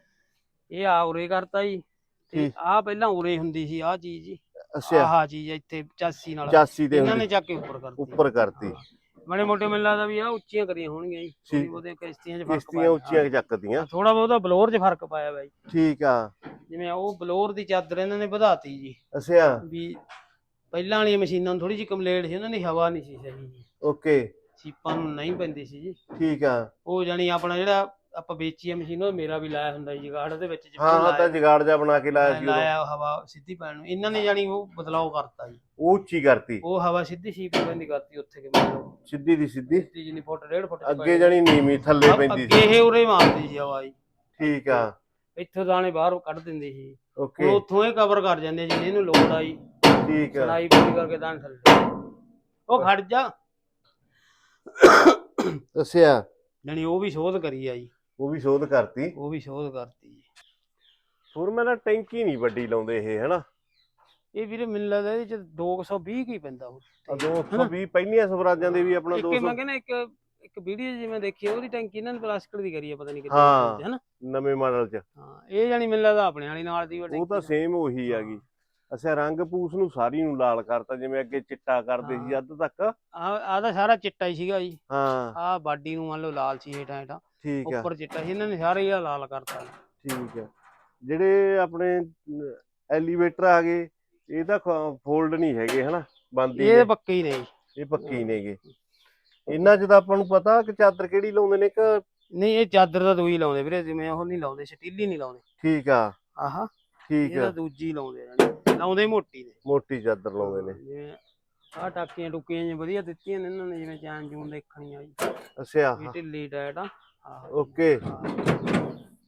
[SPEAKER 2] ਇਹ ਆ ਉਰੇ ਕਰਤਾ ਜੀ। ਤੇ। ਆ ਪਹਿਲਾਂ ਉਰੇ ਹੁੰਦੀ ਸੀ ਆ ਚੀਜ਼ ਜੀ।
[SPEAKER 1] ਅੱਛਾ।
[SPEAKER 2] ਆਹ ਚੀਜ਼ ਇੱਥੇ 85 ਨਾਲ।
[SPEAKER 1] 85 ਤੇ
[SPEAKER 2] ਇਹਨਾਂ ਨੇ ਚੱਕ ਕੇ ਉੱਪਰ ਕਰਤੀ।
[SPEAKER 1] ਉੱਪਰ ਕਰਤੀ।
[SPEAKER 2] ਬੜੇ ਮੋਟੇ ਮੈਨੂੰ ਲੱਗਦਾ ਵੀ ਆ ਉੱਚੀਆਂ ਕਰੀਆਂ ਹੋਣਗੀਆਂ ਜੀ। ਬਹੁਤੇ ਕਿਸ਼ਤੀਆਂ 'ਚ ਫ਼ਰਕ
[SPEAKER 1] ਕਿਸ਼ਤੀਆਂ ਉੱਚੀਆਂ ਚੱਕਦੀਆਂ
[SPEAKER 2] ਥੋੜਾ ਬਹੁਤਾ ਬਲੋਰ 'ਚ ਫ਼ਰਕ ਪਾਇਆ ਬਾਈ।
[SPEAKER 1] ਠੀਕ ਆ।
[SPEAKER 2] ਜਿਵੇਂ ਉਹ ਬਲੋਰ ਦੀ ਚਾਦਰ ਇਹਨਾਂ ਨੇ ਵਧਾਤੀ ਜੀ।
[SPEAKER 1] ਅੱਛਾ।
[SPEAKER 2] ਵੀ ਪਹਿਲਾਂ ਵਾਲੀਆਂ ਮਸ਼ੀਨਾਂ ਨੂੰ ਥੋੜੀ ਜਿਹੀ ਕੰਪਲੇਂਟ ਸੀ ਉਹਨਾਂ ਦੀ ਹਵਾ ਨਹੀਂ ਸੀ ਸਹੀ ਜੀ।
[SPEAKER 1] ਓਕੇ।
[SPEAKER 2] ਸੀਪਾਂ ਨੂੰ ਨਹੀਂ ਪੈਂਦੀ ਸੀ ਜੀ।
[SPEAKER 1] ਠੀਕ ਆ।
[SPEAKER 2] ਉਹ ਜਾਨੀ ਆਪਣਾ ਜਿਹੜਾ ਆਪਾਂ ਵੇਚੀ ਆ ਮਸ਼ੀਨ ਉਹ ਮੇਰਾ ਵੀ ਲਾਇਆ ਹੁੰਦਾ ਜੀ ਗਾਰਡ ਦੇ ਵਿੱਚ ਜਿਵੇਂ
[SPEAKER 1] ਹਾਂ ਤਾਂ ਜਗਾੜ ਜਾ ਬਣਾ ਕੇ ਲਾਇਆ ਸੀ
[SPEAKER 2] ਲਾਇਆ ਉਹ ਹਵਾ ਸਿੱਧੀ ਪੈਣ ਨੂੰ। ਇਹਨਾਂ ਨੇ ਜਾਨੀ ਉਹ ਬਦਲਾਅ ਕਰਤਾ ਜੀ।
[SPEAKER 1] ਉਹ ਉੱਚੀ ਕਰਤੀ।
[SPEAKER 2] ਉਹ ਹਵਾ ਸਿੱਧੀ ਸੀਪ ਨੂੰ ਪੈਂਦੀ ਕਰਤੀ ਉੱਥੇ ਕਿ ਮਤਲਬ
[SPEAKER 1] ਸਿੱਧੀ ਦੀ ਸਿੱਧੀ।
[SPEAKER 2] ਸਿੱਧੀ ਜਿੰਨੀ ਫੁੱਟ ਡੇਢ ਫੁੱਟ ਚ
[SPEAKER 1] ਅੱਗੇ ਜਾਣੀ ਨੀਵੀਂ ਥੱਲੇ। ਪੈਂਦੀ
[SPEAKER 2] ਅੱਗੇ
[SPEAKER 1] ਸੀ
[SPEAKER 2] ਇਹ ਉਰੇ ਮਾਰਦੀ ਸੀ ਹਵਾ ਜੀ।
[SPEAKER 1] ਠੀਕ ਆ।
[SPEAKER 2] ਇੱਥੋਂ ਦਾਣੇ ਬਾਹਰ ਕੱਢ ਦਿੰਦੀ ਸੀ।
[SPEAKER 1] ਓਕੇ।
[SPEAKER 2] ਉੱਥੋਂ ਇਹ ਕਵਰ ਕਰ ਜਾਂਦੇ ਜਿੰਨੇ ਇਹਨੂੰ ਲੋੜ ਆਈ
[SPEAKER 1] ਠੀਕ ਆ।
[SPEAKER 2] ਸਲਾਈ ਪੂਰੀ ਕਰਕੇ ਦਾਣੇ ਥੱਲੇ ਉਹ ਖੜ ਜਾ।
[SPEAKER 1] ਦੱਸਿਆ?
[SPEAKER 2] ਜਾਨੀ ਉਹ ਵੀ ਸ਼ੋਧ ਕਰੀ ਆ ਜੀ।
[SPEAKER 1] ਉਹ ਵੀ ਸ਼ੋਧ ਕਰਤੀ।
[SPEAKER 2] ਉਹ ਵੀ ਸ਼ੋਧ ਕਰਤੀ ਜੀ।
[SPEAKER 1] ਹੋਰ ਮੈਂ ਨਾ ਟੈਂਕੀ ਨਹੀਂ ਵੱਡੀ ਲਾਉਂਦੇ ਇਹ ਹਨਾ?
[SPEAKER 2] ਇਹ ਵੀਰੇ ਮੈਨੂੰ ਲੱਗਦਾ ਇਹਦੇ ਚ 220 ਕੀ ਪੈਂਦਾ ਉਹ
[SPEAKER 1] ਆ 220 ਪਹਿਲੀਆਂ ਸਵਰਾਜਾਂ ਦੇ ਵੀ ਆਪਣਾ
[SPEAKER 2] ਇੱਕ
[SPEAKER 1] 200
[SPEAKER 2] ਮੈਂ ਕਹਿੰਦਾ ਇੱਕ ਇੱਕ ਵੀਡੀਓ ਜਿਵੇਂ ਦੇਖੀ ਆ, ਉਹਦੀ ਟੈਂਕੀ ਇਹਨਾਂ ਨੇ ਪਲਾਸਟਿਕ ਦੀ ਕਰੀ ਆ ਪਤਾ ਨਹੀਂ ਕਿੱਥੇ
[SPEAKER 1] ਹਾਂ।
[SPEAKER 2] ਹਨਾ?
[SPEAKER 1] ਨਵੇਂ ਮਾਡਲ ਚ।
[SPEAKER 2] ਹਾਂ ਇਹ ਜਾਨੀ ਮੈਨੂੰ ਲੱਗਦਾ ਆਪਣੇ ਵਾਲੀ ਨਾਲ ਦੀ
[SPEAKER 1] ਉਹ ਤਾਂ ਸੇਮ ਉਹੀ ਹੈਗੀ ਅੱਛਾ ਰੰਗ ਪੂਸ ਨੂੰ ਸਾਰੀ ਨੂੰ ਲਾਲ ਕਰਤਾ ਜਿਵੇਂ ਅੱਗੇ ਚਿੱਟਾ ਕਰਦੇ ਸੀ। ਅੱਧ ਤੱਕ।
[SPEAKER 2] ਆ ਆ ਤਾਂ ਸਾਰਾ ਚਿੱਟਾ ਹੀ ਸੀਗਾ ਜੀ।
[SPEAKER 1] ਹਾਂ।
[SPEAKER 2] ਆ ਬਾਡੀ ਨੂੰ ਮੰਨ ਲਓ ਲਾਲ ਸੀ ਹੇਠਾਂ ਹੇਠਾਂ।
[SPEAKER 1] ਠੀਕ ਆ।
[SPEAKER 2] ਉੱਪਰ ਚਿੱਟਾ ਸੀ ਇਹਨਾਂ ਨੇ ਸਾਰੇ ਹੀ ਲਾਲ ਕਰਤਾ।
[SPEAKER 1] ਠੀਕ ਆ। ਜਿਹੜੇ ਆਪਣੇ ਐਲੀਵੇਟਰ ਆ ਗਏ ਇਹ ਤਾਂ ਫੋਲਡ ਨਹੀਂ ਹੈਗੇ ਹਨਾ? ਬੰਦ ਹੀ
[SPEAKER 2] ਇਹ
[SPEAKER 1] ਨੇ
[SPEAKER 2] ਪੱਕੇ ਹੀ ਨੇ ਜੀ।
[SPEAKER 1] ਇਹ ਪੱਕੇ ਹੀ ਨੇਗੇ ਇਹਨਾਂ 'ਚ ਤਾਂ ਆਪਾਂ ਨੂੰ ਪਤਾ ਕਿ ਚਾਦਰ ਕਿਹੜੀ ਲਾਉਂਦੇ ਨੇ ਕਿ
[SPEAKER 2] ਨਹੀਂ ਇਹ ਚਾਦਰ ਤਾਂ ਦੂਈ ਲਾਉਂਦੇ ਵੀਰੇ ਜਿਵੇਂ ਉਹ ਨਹੀਂ ਲਾਉਂਦੇ ਸਟੀਲੀ ਨਹੀਂ ਲਾਉਂਦੇ।
[SPEAKER 1] ਠੀਕ ਆ।
[SPEAKER 2] ਆਹਾ।
[SPEAKER 1] ਠੀਕ
[SPEAKER 2] ਇਹ ਤਾਂ
[SPEAKER 1] ਆ।
[SPEAKER 2] ਦੂਜੀ ਲਾਉਂਦੇ ਆ ਲਾਉਂਦੇ ਮੋਟੀ ਨੇ।
[SPEAKER 1] ਮੋਟੀ ਚਾਦਰ ਲਾਉਂਦੇ ਨੇ।
[SPEAKER 2] ਜਿਵੇਂ ਆਹ ਟਾਕੀਆਂ ਟੁਕੀਆਂ ਜਿਹੀਆਂ ਵਧੀਆ ਦਿੱਤੀਆਂ ਨੇ ਇਹਨਾਂ ਨੇ ਜਿਵੇਂ ਚੈਨ ਜੂਨ ਦੇਖਣੀਆਂ ਜੀ।
[SPEAKER 1] ਅੱਛਾ
[SPEAKER 2] ਵੀ ਢਿੱਲੀ ਟਾਇਟ ਆ।
[SPEAKER 1] ਓਕੇ।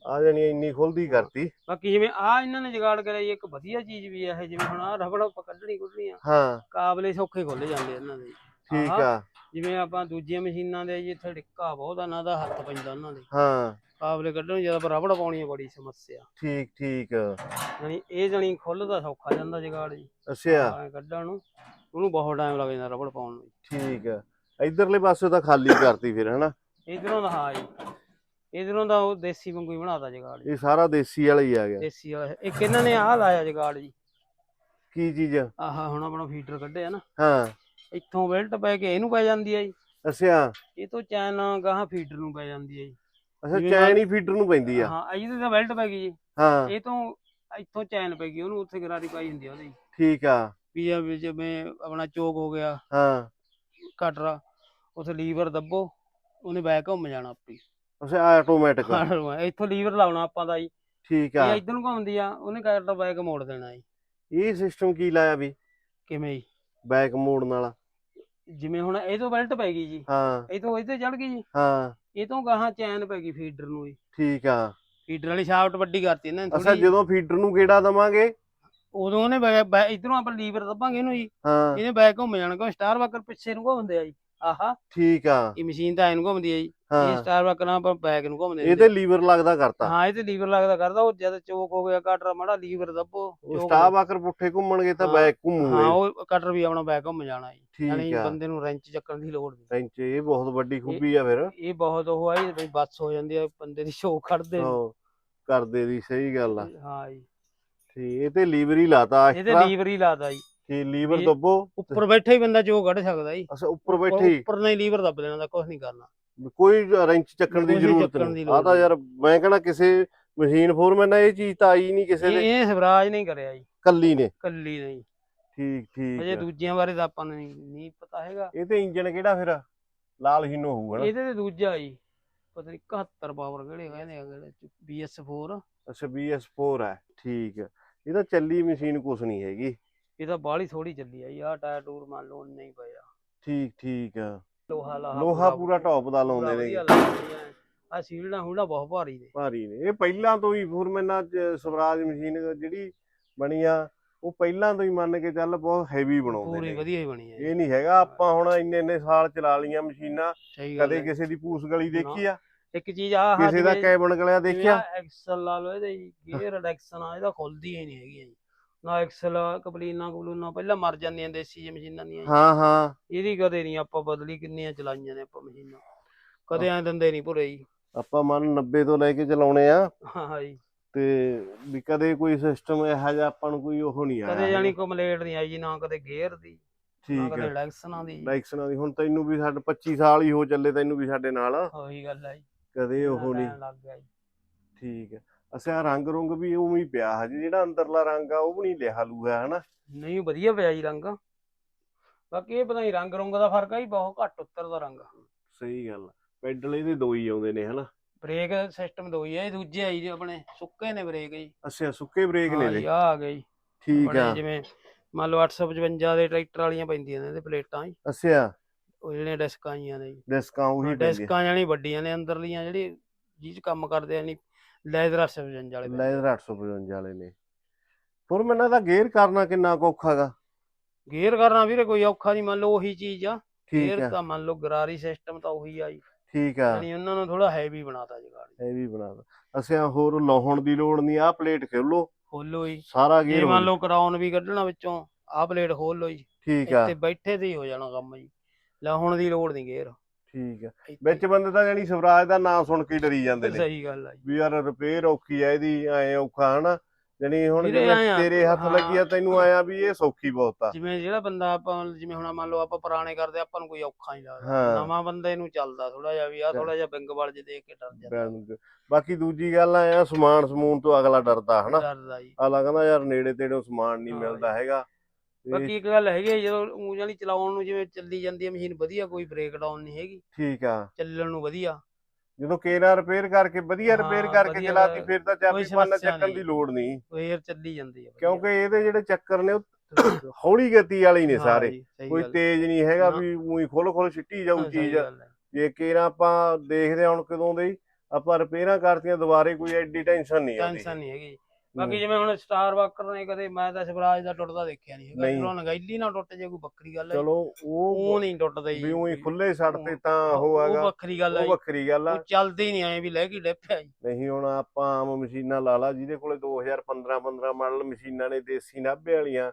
[SPEAKER 1] ਆ ਜਾਣੀ ਇੰਨੀ ਖੁੱਲਦੀ ਕਰਤੀ।
[SPEAKER 2] ਬਾਕੀ ਜਿਵੇਂ ਆ ਇਹਨਾਂ ਨੇ ਜੁਗਾੜ ਕਰਿਆ ਜੀ ਇੱਕ ਵਧੀਆ ਚੀਜ਼ ਵੀ ਆ ਇਹ ਜਿਵੇਂ ਹੁਣ ਆ ਰਬੜ ਆਪਾਂ ਕੱਢਣੀ ਕੁੱਢਣੀ ਆ।
[SPEAKER 1] ਹਾਂ।
[SPEAKER 2] ਕਾਬਲੇ ਸੌਖੇ ਖੁੱਲ ਜਾਂਦੇ ਇਹਨਾਂ ਦੇ।
[SPEAKER 1] ਠੀਕ। ਆ।
[SPEAKER 2] ਜਿਵੇਂ ਆਪਾਂ ਦੂਜੀਆਂ ਮਸ਼ੀਨਾਂ ਦੇ ਜੀ ਇੱਥੇ ਡਿੱਕਾ ਬਹੁਤ ਆ ਇਹਨਾਂ ਦਾ ਹੱਥ ਪੈਂਦਾ ਉਹਨਾਂ ਦੇ।
[SPEAKER 1] ਹਾਂ।
[SPEAKER 2] ਕਾਬਲੇ ਕੱਢਣ ਨੂੰ ਜਦੋਂ ਰਬੜ ਪਾਉਣੀ ਆ ਬੜੀ ਸਮੱਸਿਆ।
[SPEAKER 1] ਠੀਕ ਠੀਕ।
[SPEAKER 2] ਯਾਨੀ ਇਹ ਜਣੀ ਖੁੱਲਦਾ ਸੌਖਾ ਜਾਂਦਾ ਜਗਾੜ ਜੀ।
[SPEAKER 1] ਅੱਛਾ।
[SPEAKER 2] ਐਂ ਕੱਢਣ ਨੂੰ ਉਹਨੂੰ ਬਹੁਤ ਟਾਈਮ ਲੱਗ ਜਾਂਦਾ ਰਬੜ ਪਾਉਣ ਨੂੰ।
[SPEAKER 1] ਠੀਕ ਆ। ਇਧਰਲੇ ਪਾਸੇ ਤਾਂ ਖਾਲੀ ਕਰਤੀ ਫਿਰ ਹਨਾ?
[SPEAKER 2] ਇਧਰੋਂ ਦਾ ਹਾਂ ਜੀ। ਇਧਰੋਂ ਦਾ ਉਹ ਦੇਸੀ ਵਾਂਗੂ ਹੀ ਬਣਾਤਾ ਜਗਾੜ ਜੀ।
[SPEAKER 1] ਇਹ ਸਾਰਾ ਦੇਸੀ ਵਾਲਾ ਹੀ ਆ ਗਿਆ।
[SPEAKER 2] ਦੇਸੀ ਵਾਲਾ। ਇੱਕ ਇਹਨਾਂ ਨੇ ਆਹ ਲਾਇਆ ਜਗਾੜ ਜੀ?
[SPEAKER 1] ਕੀ ਚੀਜ਼?
[SPEAKER 2] ਆਹ ਹੁਣ ਆਪਣਾ ਫੀਡਰ ਕੱਢਿਆ ਨਾ।
[SPEAKER 1] ਹਾਂ।
[SPEAKER 2] ਇੱਥੋਂ ਬੈਲਟ ਪੈ ਕੇ ਇਹਨੂੰ ਪੈ ਜਾਂਦੀ ਹੈ ਜੀ।
[SPEAKER 1] ਅੱਛਾ।
[SPEAKER 2] ਇਹ ਤੋਂ ਚੈਨ ਗਾਹਾਂ ਫੀਡਰ ਨੂੰ ਪੈ ਜਾਂਦੀ ਹੈ ਜੀ।
[SPEAKER 1] ਅੱਛਾ
[SPEAKER 2] ਜਿਵੇਂ
[SPEAKER 1] ਚੈਨ ਹੀ ਫੀਡਰ ਨੂੰ ਪੈਂਦੀ ਆ।
[SPEAKER 2] ਹਾਂ ਇਹਦੇ ਤਾਂ ਬੈਲਟ ਪੈ ਗਈ ਜੀ।
[SPEAKER 1] ਹਾਂ।
[SPEAKER 2] ਇਹ ਤੋਂ ਇੱਥੋਂ ਚੈਨ ਪੈ ਗਈ ਉਹਨੂੰ ਉੱਥੇ ਗਰਾਰੀ ਪਾਈ ਹੁੰਦੀ ਆ ਉਹਦੀ।
[SPEAKER 1] ਠੀਕ ਆ।
[SPEAKER 2] ਵੀ ਆ ਵੀ ਜਿਵੇਂ ਆਪਣਾ ਚੋਕ ਹੋ ਗਿਆ
[SPEAKER 1] ਹਾਂ।
[SPEAKER 2] ਕਟਰਾ ਉੱਥੇ ਲੀਵਰ ਦੱਬੋ ਉਹਨੇ ਬੈਕ ਘੁੰਮ ਜਾਣਾ ਆਪੀ
[SPEAKER 1] ਅੱਛਾ ਆਟੋਮੈਟਿਕ
[SPEAKER 2] ਇੱਥੋਂ ਲੀਵਰ ਲਾਉਣਾ ਆਪਾਂ ਦਾ ਜੀ।
[SPEAKER 1] ਠੀਕ ਆ।
[SPEAKER 2] ਇਹ ਇਧਰ ਨੂੰ ਘੁੰਮਦੀ ਆ ਉਹਨੇ ਕਟਰਾ ਬੈਕ ਮੋੜ ਦੇਣਾ ਜੀ।
[SPEAKER 1] ਇਹ ਸਿਸਟਮ ਕੀ ਲਾਇਆ ਵੀ?
[SPEAKER 2] ਕਿਵੇਂ ਜੀ?
[SPEAKER 1] ਬੈਕ ਮੋੜਨ ਵਾਲਾ।
[SPEAKER 2] ਜਿਵੇਂ ਹੁਣ ਇਹ ਤੋਂ ਬੈਲਟ ਪੈ ਗਈ ਜੀ।
[SPEAKER 1] ਹਾਂ।
[SPEAKER 2] ਇਹ ਤੋਂ ਇੱਥੇ ਚੜ ਗਈ ਜੀ।
[SPEAKER 1] ਹਾਂ।
[SPEAKER 2] ਇਹ ਤੋਂ ਗਾਹਾਂ ਚੈਨ ਪੈ ਗਈ ਫੀਡਰ ਨੂੰ ਜੀ
[SPEAKER 1] ਠੀਕ ਆ।
[SPEAKER 2] ਫੀਡਰ ਵਾਲੀ ਸ਼ਾਫਟ ਵੱਡੀ ਕਰਤੀ ਇਹਨਾਂ ਨੇ
[SPEAKER 1] ਅੱਛਾ ਜਦੋਂ ਫੀਡਰ ਨੂੰ ਗੇੜਾ ਦਵਾਂਗੇ?
[SPEAKER 2] ਉਦੋਂ ਉਹਨੇ ਇਧਰੋਂ ਆਪਾਂ ਲੀਵਰ ਦੱਬਾਂਗੇ ਇਹਨੂੰ ਜੀ।
[SPEAKER 1] ਹਾਂ।
[SPEAKER 2] ਇਹਨੇ ਬੈਕ ਘੁੰਮ ਜਾਣਾ ਕਿਉਂ? ਸਟਾਰ ਵਾਕਰ ਪਿੱਛੇ ਨੂੰ ਘੁੰਮਦੇ ਆ ਜੀ। ਆਹਾ।
[SPEAKER 1] ਠੀਕ ਆ।
[SPEAKER 2] ਇਹ ਮਸ਼ੀਨ ਤਾਂ ਇਹਨੂੰ ਘੁੰਮਦੀ ਆ ਜੀ। ਇਹ
[SPEAKER 1] ਹਾਂ।
[SPEAKER 2] ਸਟਾਰ ਵਾਕਰ ਨਾਲ ਆਪਾਂ ਬੈਕ ਨੂੰ ਘੁੰਮਦੇ
[SPEAKER 1] ਇਹ ਤੇ ਲੀਵਰ ਲੱਗਦਾ ਕਰਤਾ।
[SPEAKER 2] ਹਾਂ ਇਹ ਤੇ ਲੀਵਰ ਲੱਗਦਾ ਕਰਦਾ ਉਹ ਜਦ ਚੋਕ ਹੋ ਗਿਆ ਕਟਰ ਮਾੜਾ ਲੀਵਰ ਦੱਬੋ
[SPEAKER 1] ਉਹ
[SPEAKER 2] ਚੋਕ
[SPEAKER 1] ਸਟਾਪ ਆਕਰ ਪੁੱਠੇ ਘੁੰਮਣਗੇ ਤਾਂ
[SPEAKER 2] ਹਾਂ।
[SPEAKER 1] ਬੈਕ
[SPEAKER 2] ਹਾਂ
[SPEAKER 1] ਘੁੰਮੂਗੇ
[SPEAKER 2] ਉਹ ਕਟਰ ਵੀ ਆਪਣਾ ਬੈਕ ਘੁੰਮ ਜਾਣਾ ਜੀ। ਯਾਨੀ
[SPEAKER 1] ਠੀਕ ਆ।
[SPEAKER 2] ਬੰਦੇ ਨੂੰ ਰੈਂਚ ਚੱਕਣ ਦੀ ਲੋੜ ਨਹੀਂ।
[SPEAKER 1] ਟੈਂਚ ਇਹ ਬਹੁਤ ਵੱਡੀ ਖੂਬੀ ਆ ਫਿਰ।
[SPEAKER 2] ਇਹ ਬਹੁਤ ਉਹ ਆਈ ਬਈ ਬੱਸ ਹੋ ਜਾਂਦੀ ਆ ਬੰਦੇ ਦੀ ਸ਼ੋਕ ਖੜਦੇ ਨੇ।
[SPEAKER 1] ਉਹ ਕਰਦੇ ਦੀ ਸਹੀ ਗੱਲ ਆ।
[SPEAKER 2] ਹਾਂ ਜੀ।
[SPEAKER 1] ਠੀਕ ਇਹ ਤੇ ਲੀਵਰ ਹੀ ਲਾਤਾ
[SPEAKER 2] ਇਹਦੇ
[SPEAKER 1] ਐਕਸਟਰਾ
[SPEAKER 2] ਲੀਵਰ ਹੀ ਲਾਦਾ ਜੀ।
[SPEAKER 1] ਕਿ ਲੀਵਰ
[SPEAKER 2] ਇਹ-
[SPEAKER 1] ਦੱਬੋ।
[SPEAKER 2] ਉੱਪਰ ਬੈਠੇ ਹੀ ਬੰਦਾ ਚੋਕ ਕੱਢ ਸਕਦਾ ਜੀ।
[SPEAKER 1] ਅੱਛਾ ਉੱਪਰ ਬੈਠੇ
[SPEAKER 2] ਉੱਪਰ ਨਹੀਂ ਲੀਵਰ ਦੱਬ ਦੇਣਾ ਦਾ ਕੁਝ ਨਹੀਂ ਕਰਨਾ।
[SPEAKER 1] ਕੋਈ ਰੈਂਚ ਚੱਕਣ ਦੀ
[SPEAKER 2] ਕੋਈ
[SPEAKER 1] ਜ਼ਰੂਰਤ
[SPEAKER 2] ਚੱਕਣ ਦੀ
[SPEAKER 1] ਨਹੀਂ
[SPEAKER 2] ਲੋੜ
[SPEAKER 1] ਆ ਤਾਂ
[SPEAKER 2] ਨਹੀਂ।
[SPEAKER 1] ਯਾਰ ਮੈਂ ਕਹਣਾ ਕਿਸੇ ਮਸ਼ੀਨ ਫੋਰਮੈਨ ਨਾਲ ਇਹ ਚੀਜ਼ ਤਾਂ ਆਈ ਨਹੀਂ ਕਿਸੇ
[SPEAKER 2] ਇਹ
[SPEAKER 1] ਨੇ
[SPEAKER 2] ਇਹ ਸਵਰਾਜ ਨਹੀਂ ਕਰਿਆ ਜੀ।
[SPEAKER 1] ਕੱਲੀ ਨੇ।
[SPEAKER 2] ਕੱਲੀ ਨਹੀਂ
[SPEAKER 1] ਠੀਕ ਠੀਕ
[SPEAKER 2] ਅਜੇ
[SPEAKER 1] ਆ।
[SPEAKER 2] ਦੂਜਿਆਂ ਬਾਰੇ ਤਾਂ ਆਪਾਂ ਨੂੰ ਨਹੀਂ- ਨਹੀਂ ਪਤਾ ਹੈਗਾ।
[SPEAKER 1] ਇਹ ਤੇ ਇੰਜਨ ਕਿਹੜਾ ਫਿਰ? ਲਾਲ ਹੀਨੋ ਹੋਊਗਾ ਨਾ
[SPEAKER 2] ਇਹਦੇ ਤੇ ਦੂਜਾ ਜੀ। ਪਤਾ ਨਹੀਂ 71 ਪਾਵਰ ਕਿਹੜੇ ਕਹਿੰਦੇ ਆ ਕਿਹੜੇ BS4
[SPEAKER 1] ਅੱਛਾ BS4 ਹੈ। ਠੀਕ ਇਹ ਤਾਂ ਚੱਲੀ ਮਸ਼ੀਨ ਕੁਛ ਨਹੀਂ ਹੈਗੀ।
[SPEAKER 2] ਇਹ ਤਾਂ ਬਾਹਲੀ ਥੋੜੀ ਚੱਲੀ ਆ ਜੀ। ਆਹ ਟਾਇਰ ਟੂਰ ਮੰਨ ਲਓ ਨਹੀਂ ਪਿਆ।
[SPEAKER 1] ਠੀਕ ਠੀਕ ਆ।
[SPEAKER 2] ਲੋਹਾ ਲਾਹਾ
[SPEAKER 1] ਲੋਹਾ ਪੂਰਾ ਟੌਪ ਦਾ ਲਾਉਂਦੇ ਨੇ
[SPEAKER 2] ਆ ਸੀਲਣਾ ਹੁਣਾ ਬਹੁਤ ਭਾਰੀ ਨੇ।
[SPEAKER 1] ਭਾਰੀ ਨੇ। ਇਹ ਪਹਿਲਾਂ ਤੋਂ ਹੀ ਫੋਰਮੈਨਾਂ ਸਵਰਾਜ ਮਸ਼ੀਨ ਜਿਹੜੀ ਬਣੀ ਆ ਉਹ ਪਹਿਲਾਂ ਤੋਂ ਹੀ ਮੰਨ ਕੇ ਚੱਲ ਬਹੁਤ ਹੈਵੀ ਬਣਾਉਂਦੇ
[SPEAKER 2] ਪੂਰੀ
[SPEAKER 1] ਨੇ
[SPEAKER 2] ਵਧੀਆ ਹੀ ਬਣੀ ਹੈ
[SPEAKER 1] ਇਹ ਨਹੀਂ ਹੈਗਾ ਆਪਾਂ ਹੁਣ ਇੰਨੇ ਇੰਨੇ ਸਾਲ ਚਲਾ ਲੀਆਂ ਮਸ਼ੀਨਾਂ ਕਦੇ। ਕਿਸੇ ਦੀ ਪੂਸ ਗਲੀ ਦੇਖੀ ਆ?
[SPEAKER 2] ਇੱਕ ਚੀਜ਼ ਆ
[SPEAKER 1] ਕਿਸੇ ਦਾ ਕੈਬਨ ਗਲਿਆ ਦੇਖਿਆ?
[SPEAKER 2] ਐਕਸਲ ਲਾ ਲਓ ਇਹਦੇ ਗੇਅਰ ਰਿਡਕਸ਼ਨ *laughs* ਆ ਇਹਦਾ ਖੁੱਲਦੀ ਹੀ ਨਹੀਂ ਹੈਗੀ ਜੀ ਨਾ ਐਕਸਲ ਕਪਲੀਨਾ ਕਪਲੂਨਾ ਪਹਿਲਾਂ ਮਰ ਜਾਂਦੀਆਂ ਦੇਸੀ ਜਿਹੀ ਮਸ਼ੀਨਾਂ ਦੀਆਂ।
[SPEAKER 1] ਹਾਂ ਹਾਂ।
[SPEAKER 2] ਇਹਦੀ ਕਦੇ ਨਹੀਂ ਆਪਾਂ ਬਦਲੀ ਕਿੰਨੀਆਂ ਚਲਾਈਆਂ ਨੇ ਆਪਾਂ ਮਸ਼ੀਨਾਂ। ਕਦੇ ਐ ਦਿੰਦੇ ਨਹੀਂ ਭੁਰੇ ਜੀ।
[SPEAKER 1] ਆਪਾਂ ਮਨ 90 ਤੋਂ ਲੈ ਕੇ ਚਲਾਉਣੇ ਆ।
[SPEAKER 2] ਹਾਂ ਜੀ।
[SPEAKER 1] ਤੇ ਵੀ ਕਦੇ ਕੋਈ ਸਿਸਟਮ ਇਹੋ ਜਿਹਾ ਆਪਾਂ ਨੂੰ ਕੋਈ ਉਹ ਨਹੀਂ ਆਇਆ
[SPEAKER 2] ਕਦੇ ਜਾਨੀ ਕੰਪਲੇਂਟ ਨਹੀਂ ਆਈ ਜੀ ਨਾ ਕਦੇ ਗੇਅਰ ਦੀ ਨਾ
[SPEAKER 1] ਠੀਕ
[SPEAKER 2] ਕਦੇ
[SPEAKER 1] ਹੈ।
[SPEAKER 2] ਰਿਡਕਸ਼ਨਾਂ ਦੀ।
[SPEAKER 1] ਲਾਈਕਸਨਾਂ ਦੀ। ਹੁਣ ਤੈਨੂੰ ਵੀ ਸਾਡੇ 25 ਸਾਲ ਹੀ ਹੋ ਚੱਲੇ ਤੈਨੂੰ ਵੀ ਸਾਡੇ ਨਾਲ।
[SPEAKER 2] ਉਹੀ ਗੱਲ ਹੈ ਜੀ।
[SPEAKER 1] ਕਦੇ ਉਹ ਨਹੀਂ। ਠੀਕ ਹੈ। ਅਸਿਆ ਰੰਗ ਰੁੰਗ ਵੀ ਉਵੇਂ ਹੀ ਪਿਆ ਹਜੇ ਜਿਹੜਾ ਅੰਦਰਲਾ ਰੰਗ ਆ ਉਹ ਵੀ ਨਹੀਂ ਲਿਆ ਲੂਆ ਹਨਾ?
[SPEAKER 2] ਨਹੀਂ ਵਧੀਆ ਪਿਆ ਜੀ ਰੰਗ। ਬਾਕੀ ਇਹ ਪਤਾ ਨਹੀਂ ਰੰਗ ਰੁੰਗ ਦਾ ਫ਼ਰਕ ਆ ਜੀ ਬਹੁਤ ਘੱਟ ਉਤਰਦਾ ਰੰਗ।
[SPEAKER 1] ਸਹੀ ਗੱਲ। ਪੈਡਲ ਇਹਦੇ ਦੋ ਹੀ ਆਉਂਦੇ ਨੇ ਹਨਾ?
[SPEAKER 2] ਬ੍ਰੇਕ ਸਿਸਟਮ ਦੋ ਹੀ ਆ ਇਹ ਦੂਜੇ ਆਈ ਜੀ ਆਪਣੇ ਸੁੱਕੇ ਨੇ ਬ੍ਰੇਕ ਜੀ।
[SPEAKER 1] ਅੱਛਾ ਸੁੱਕੇ ਬ੍ਰੇਕ ਨੇ
[SPEAKER 2] ਜੀ
[SPEAKER 1] ਇਹਦੇ?
[SPEAKER 2] ਆ ਆ ਗਏ ਜੀ।
[SPEAKER 1] ਠੀਕ ਆ।
[SPEAKER 2] ਜਿਵੇਂ ਮੰਨ ਲਓ 855 ਦੇ ਟਰੈਕਟਰ ਵਾਲੀਆਂ ਪੈਂਦੀਆਂ ਨੇ ਇਹਦੇ ਪਲੇਟਾਂ ਜੀ।
[SPEAKER 1] ਅੱਛਾ।
[SPEAKER 2] ਉਹ ਜਿਹੜੀਆਂ ਡਿਸਕਾਂ ਆਈਆਂ ਨੇ ਜੀ।
[SPEAKER 1] ਡਿਸਕਾਂ ਉਹੀ ਪੈਂਦੀਆਂ।
[SPEAKER 2] ਡਿਸਕਾਂ ਜਾਨੀ ਵੱਡੀਆਂ ਨੇ ਅੰਦਰਲੀਆਂ ਜਿਹੜੀ ਜਿਹ ਕੰਮ ਕਰਦੇ ਆ ਨਹੀਂ ਲੈਦਰ 855 ਵਾਲੇ।
[SPEAKER 1] ਲੈਦਰ 855 ਵਾਲੇ ਨੇ। ਫਿਰ ਮੈਨਾਂ ਦਾ ਗੇਅਰ ਕਰਨਾ ਕਿੰਨਾ ਕੁ ਔਖਾ ਗਾ।
[SPEAKER 2] ਗੇਅਰ ਕਰਨਾ ਵੀਰੇ ਕੋਈ ਔਖਾ ਨਹੀਂ ਮੰਨ ਲਓ ਉਹੀ ਚੀਜ਼ ਆ।
[SPEAKER 1] ਠੀਕ
[SPEAKER 2] ਗੇਅਰ
[SPEAKER 1] ਆ।
[SPEAKER 2] ਤਾਂ ਮੰਨ ਲਓ ਗਰਾਰੀ ਸਿਸਟਮ ਤਾਂ ਉਹੀ ਆ ਜੀ।
[SPEAKER 1] ਠੀਕ ਆ।
[SPEAKER 2] ਯਾਨੀ ਉਹਨਾਂ ਨੂੰ ਥੋੜਾ ਹੈਵੀ ਬਣਾਤਾ ਜੀ ਗਾੜੀ।
[SPEAKER 1] ਇਹ ਵੀ ਬਣਾ ਦੋ ਅਸਿਆ ਹੋਰ ਲਾਉਣ ਦੀ ਲੋੜ ਨਹੀਂ ਆ ਪਲੇਟ ਖੋਲੋ।
[SPEAKER 2] ਖੋਲੋ ਜੀ।
[SPEAKER 1] ਸਾਰਾ
[SPEAKER 2] ਜੇ
[SPEAKER 1] ਗੇਅਰ
[SPEAKER 2] ਮੰਨ ਲਓ ਕਰਾਉਨ ਵੀ ਕੱਢਣਾ ਵਿੱਚੋਂ ਆਹ ਪਲੇਟ ਖੋਲ ਲਓ ਜੀ।
[SPEAKER 1] ਠੀਕ ਆ।
[SPEAKER 2] ਇੱਥੇ ਬੈਠੇ ਤੇ ਹੀ ਹੋ ਜਾਣਾ ਕੰਮ ਜੀ। ਲਾਹੁਣ ਦੀ ਲੋੜ ਨਹੀਂ ਗੇਅਰ।
[SPEAKER 1] ਠੀਕ ਆ। ਵਿੱਚ ਬੰਦੇ ਤਾਂ ਜਾਨੀ ਸਵਰਾਜ ਦਾ ਨਾਮ ਸੁਣ ਕੇ ਡਰੀ ਜਾਂਦੇ ਨੇ।
[SPEAKER 2] ਸਹੀ ਗੱਲ ਆ ਜੀ।
[SPEAKER 1] ਵੀ ਯਾਰ ਰਿਪੇਅਰ ਔਖੀ ਆ ਇਹਦੀ ਐ ਔਖਾ ਹਨਾ। ਜਾਨੀ ਹੁਣ
[SPEAKER 2] ਆ,
[SPEAKER 1] ਤੇਰੇ ਹੱਥ ਲੱਗੀ ਆ। ਤੈਨੂੰ ਆਇਆ ਵੀ ਇਹ ਸੌਖੀ ਬਹੁਤ ਆ।
[SPEAKER 2] ਜਿਵੇਂ ਜਿਹੜਾ ਬੰਦਾ ਆਪਾਂ ਜਿਵੇਂ ਹੁਣ ਮੰਨ ਲਓ ਆਪਾਂ ਪੁਰਾਣੇ ਕਰਦੇ ਆਪਾਂ ਨੂੰ ਕੋਈ ਔਖਾ ਨਹੀਂ ਲੱਗਦਾ। ਨਵਾਂ ਬੰਦੇ ਨੂੰ ਚੱਲਦਾ ਥੋੜਾ ਜਿਹਾ ਵੀ ਆ। ਥੋੜਾ ਜਿਹਾ ਬਿੰਗ ਬਲ ਜੇ ਦੇਖ ਕੇ ਡਰ ਜਾਂਦਾ।
[SPEAKER 1] ਬਾਕੀ ਦੂਜੀ ਗੱਲ ਆ ਸਮਾਨ ਸਮੂਨ ਤੋਂ ਅਗਲਾ ਡਰਦਾ ਹਨਾ।
[SPEAKER 2] ਡਰਦਾ ਜੀ।
[SPEAKER 1] ਅਗਲਾ ਕਹਿੰਦਾ ਯਾਰ ਨੇੜੇ ਤੇੜੇ ਸਮਾਨ ਨਹੀਂ ਮਿਲਦਾ ਹੈਗਾ।
[SPEAKER 2] ਬਾਕੀ ਇੱਕ ਗੱਲ ਹੈਗੀ ਆ, ਜਦੋਂ ਊਂ ਜਾਨੀ ਚਲਾਉਣ ਨੂੰ ਜਿਵੇਂ ਚੱਲੀ ਜਾਂਦੀ ਹੈ ਮਸ਼ੀਨ ਵਧੀਆ ਕੋਈ ਬ੍ਰੇਕ ਡਾਊਨ ਨਹੀਂ ਹੈਗੀ
[SPEAKER 1] ਠੀਕ ਆ
[SPEAKER 2] ਚੱਲਣ ਨੂੰ ਵਧੀਆ
[SPEAKER 1] ਜਦੋਂ ਕੇਰਾ ਰਿਪੇਅਰ ਕਰਕੇ ਵਧੀਆ
[SPEAKER 2] ਹਾਂ,
[SPEAKER 1] ਰਿਪੇਅਰ ਕਰਕੇ
[SPEAKER 2] ਵਧੀਆ
[SPEAKER 1] ਚਲਾਤੀ ਫਿਰ ਤਾਂ ਚਾਬੀ ਪਾਣਾ
[SPEAKER 2] ਸਮੱਸਿਆ
[SPEAKER 1] ਚੱਕਣ
[SPEAKER 2] ਨਹੀਂ।
[SPEAKER 1] ਦੀ ਲੋੜ ਨਹੀਂ
[SPEAKER 2] ਫੇਰ ਚੱਲੀ ਜਾਂਦੀ ਹੈ।
[SPEAKER 1] ਕਿਉਂਕਿ ਇਹਦੇ ਜਿਹੜੇ ਚੱਕਰ ਨੇ ਉਹ ਹੌਲੀ ਗਤੀ ਵਾਲੇ ਹੀ ਨੇ ਸਾਰੇ ਕੋਈ। ਤੇਜ਼ ਨਹੀਂ ਹੈਗਾ
[SPEAKER 2] ਨਾ।
[SPEAKER 1] ਵੀ ਉਹੀ ਖੁੱਲ ਖੁੱਲ ਛਿੱਟੀ ਜਾਊ ਚੀਜ਼। ਜੇ ਕੇਰਾ ਆਪਾਂ ਦੇਖਦੇ ਹਾਂ ਹੁਣ ਕਦੋਂ ਦੇ ਹੀ, ਆਪਾਂ ਰਿਪੇਅਰਾਂ ਕਰਤੀਆਂ ਦੁਬਾਰੇ ਕੋਈ ਐਡੀ ਟੈਨਸ਼ਨ ਨਹੀਂ ਆਉਂਦੀ
[SPEAKER 2] ਟੈਨਸ਼ਨ ਨਹੀਂ ਹੈਗੀ ਬਾਕੀ ਜਿਵੇਂ ਹੁਣ ਸਟਾਰ ਵਾਕਰ ਨੇ ਕਦੇ ਮੈਂ ਤਾਂ ਸਵਰਾਜ ਦਾ ਟੁੱਟਦਾ ਦੇਖਿਆ ਨਹੀਂ ਹੈਗਾ। ਜਦੋਂ ਨਗੈਲੀ ਨਾ ਟੁੱਟ ਜੇ ਕੋਈ ਵੱਖਰੀ ਗੱਲ ਹੈ।
[SPEAKER 1] ਚਲੋ
[SPEAKER 2] ਉਹ
[SPEAKER 1] ਉਹ
[SPEAKER 2] ਨਹੀਂ ਟੁੱਟਦਾ ਜੀ।
[SPEAKER 1] ਵੀ ਉਹੀ ਖੁੱਲੇ ਛੱਡ ਤੇ
[SPEAKER 2] ਉਹ-
[SPEAKER 1] ਤਾਂ ਉਹ
[SPEAKER 2] ਉਹ
[SPEAKER 1] ਹੈਗਾ।
[SPEAKER 2] ਵੱਖਰੀ ਗੱਲ ਹੈ
[SPEAKER 1] ਉਹ। ਵੱਖਰੀ ਗੱਲ ਆ।
[SPEAKER 2] ਉਹ ਚੱਲਦੇ ਨਹੀਂ ਆਏ ਵੀ ਲੈ ਕੇ ਡੱਪਿਆ ਜੀ।
[SPEAKER 1] ਨਹੀਂ ਹੁਣ ਆਪਾਂ ਆਮ ਮਸ਼ੀਨਾਂ ਲਾ ਲਾ ਜਿਹਦੇ ਕੋਲੇ 2015 15 ਮਾਡਲ ਮਸ਼ੀਨਾਂ ਨੇ ਦੇਸੀ ਨਾਭੇ ਵਾਲੀਆਂ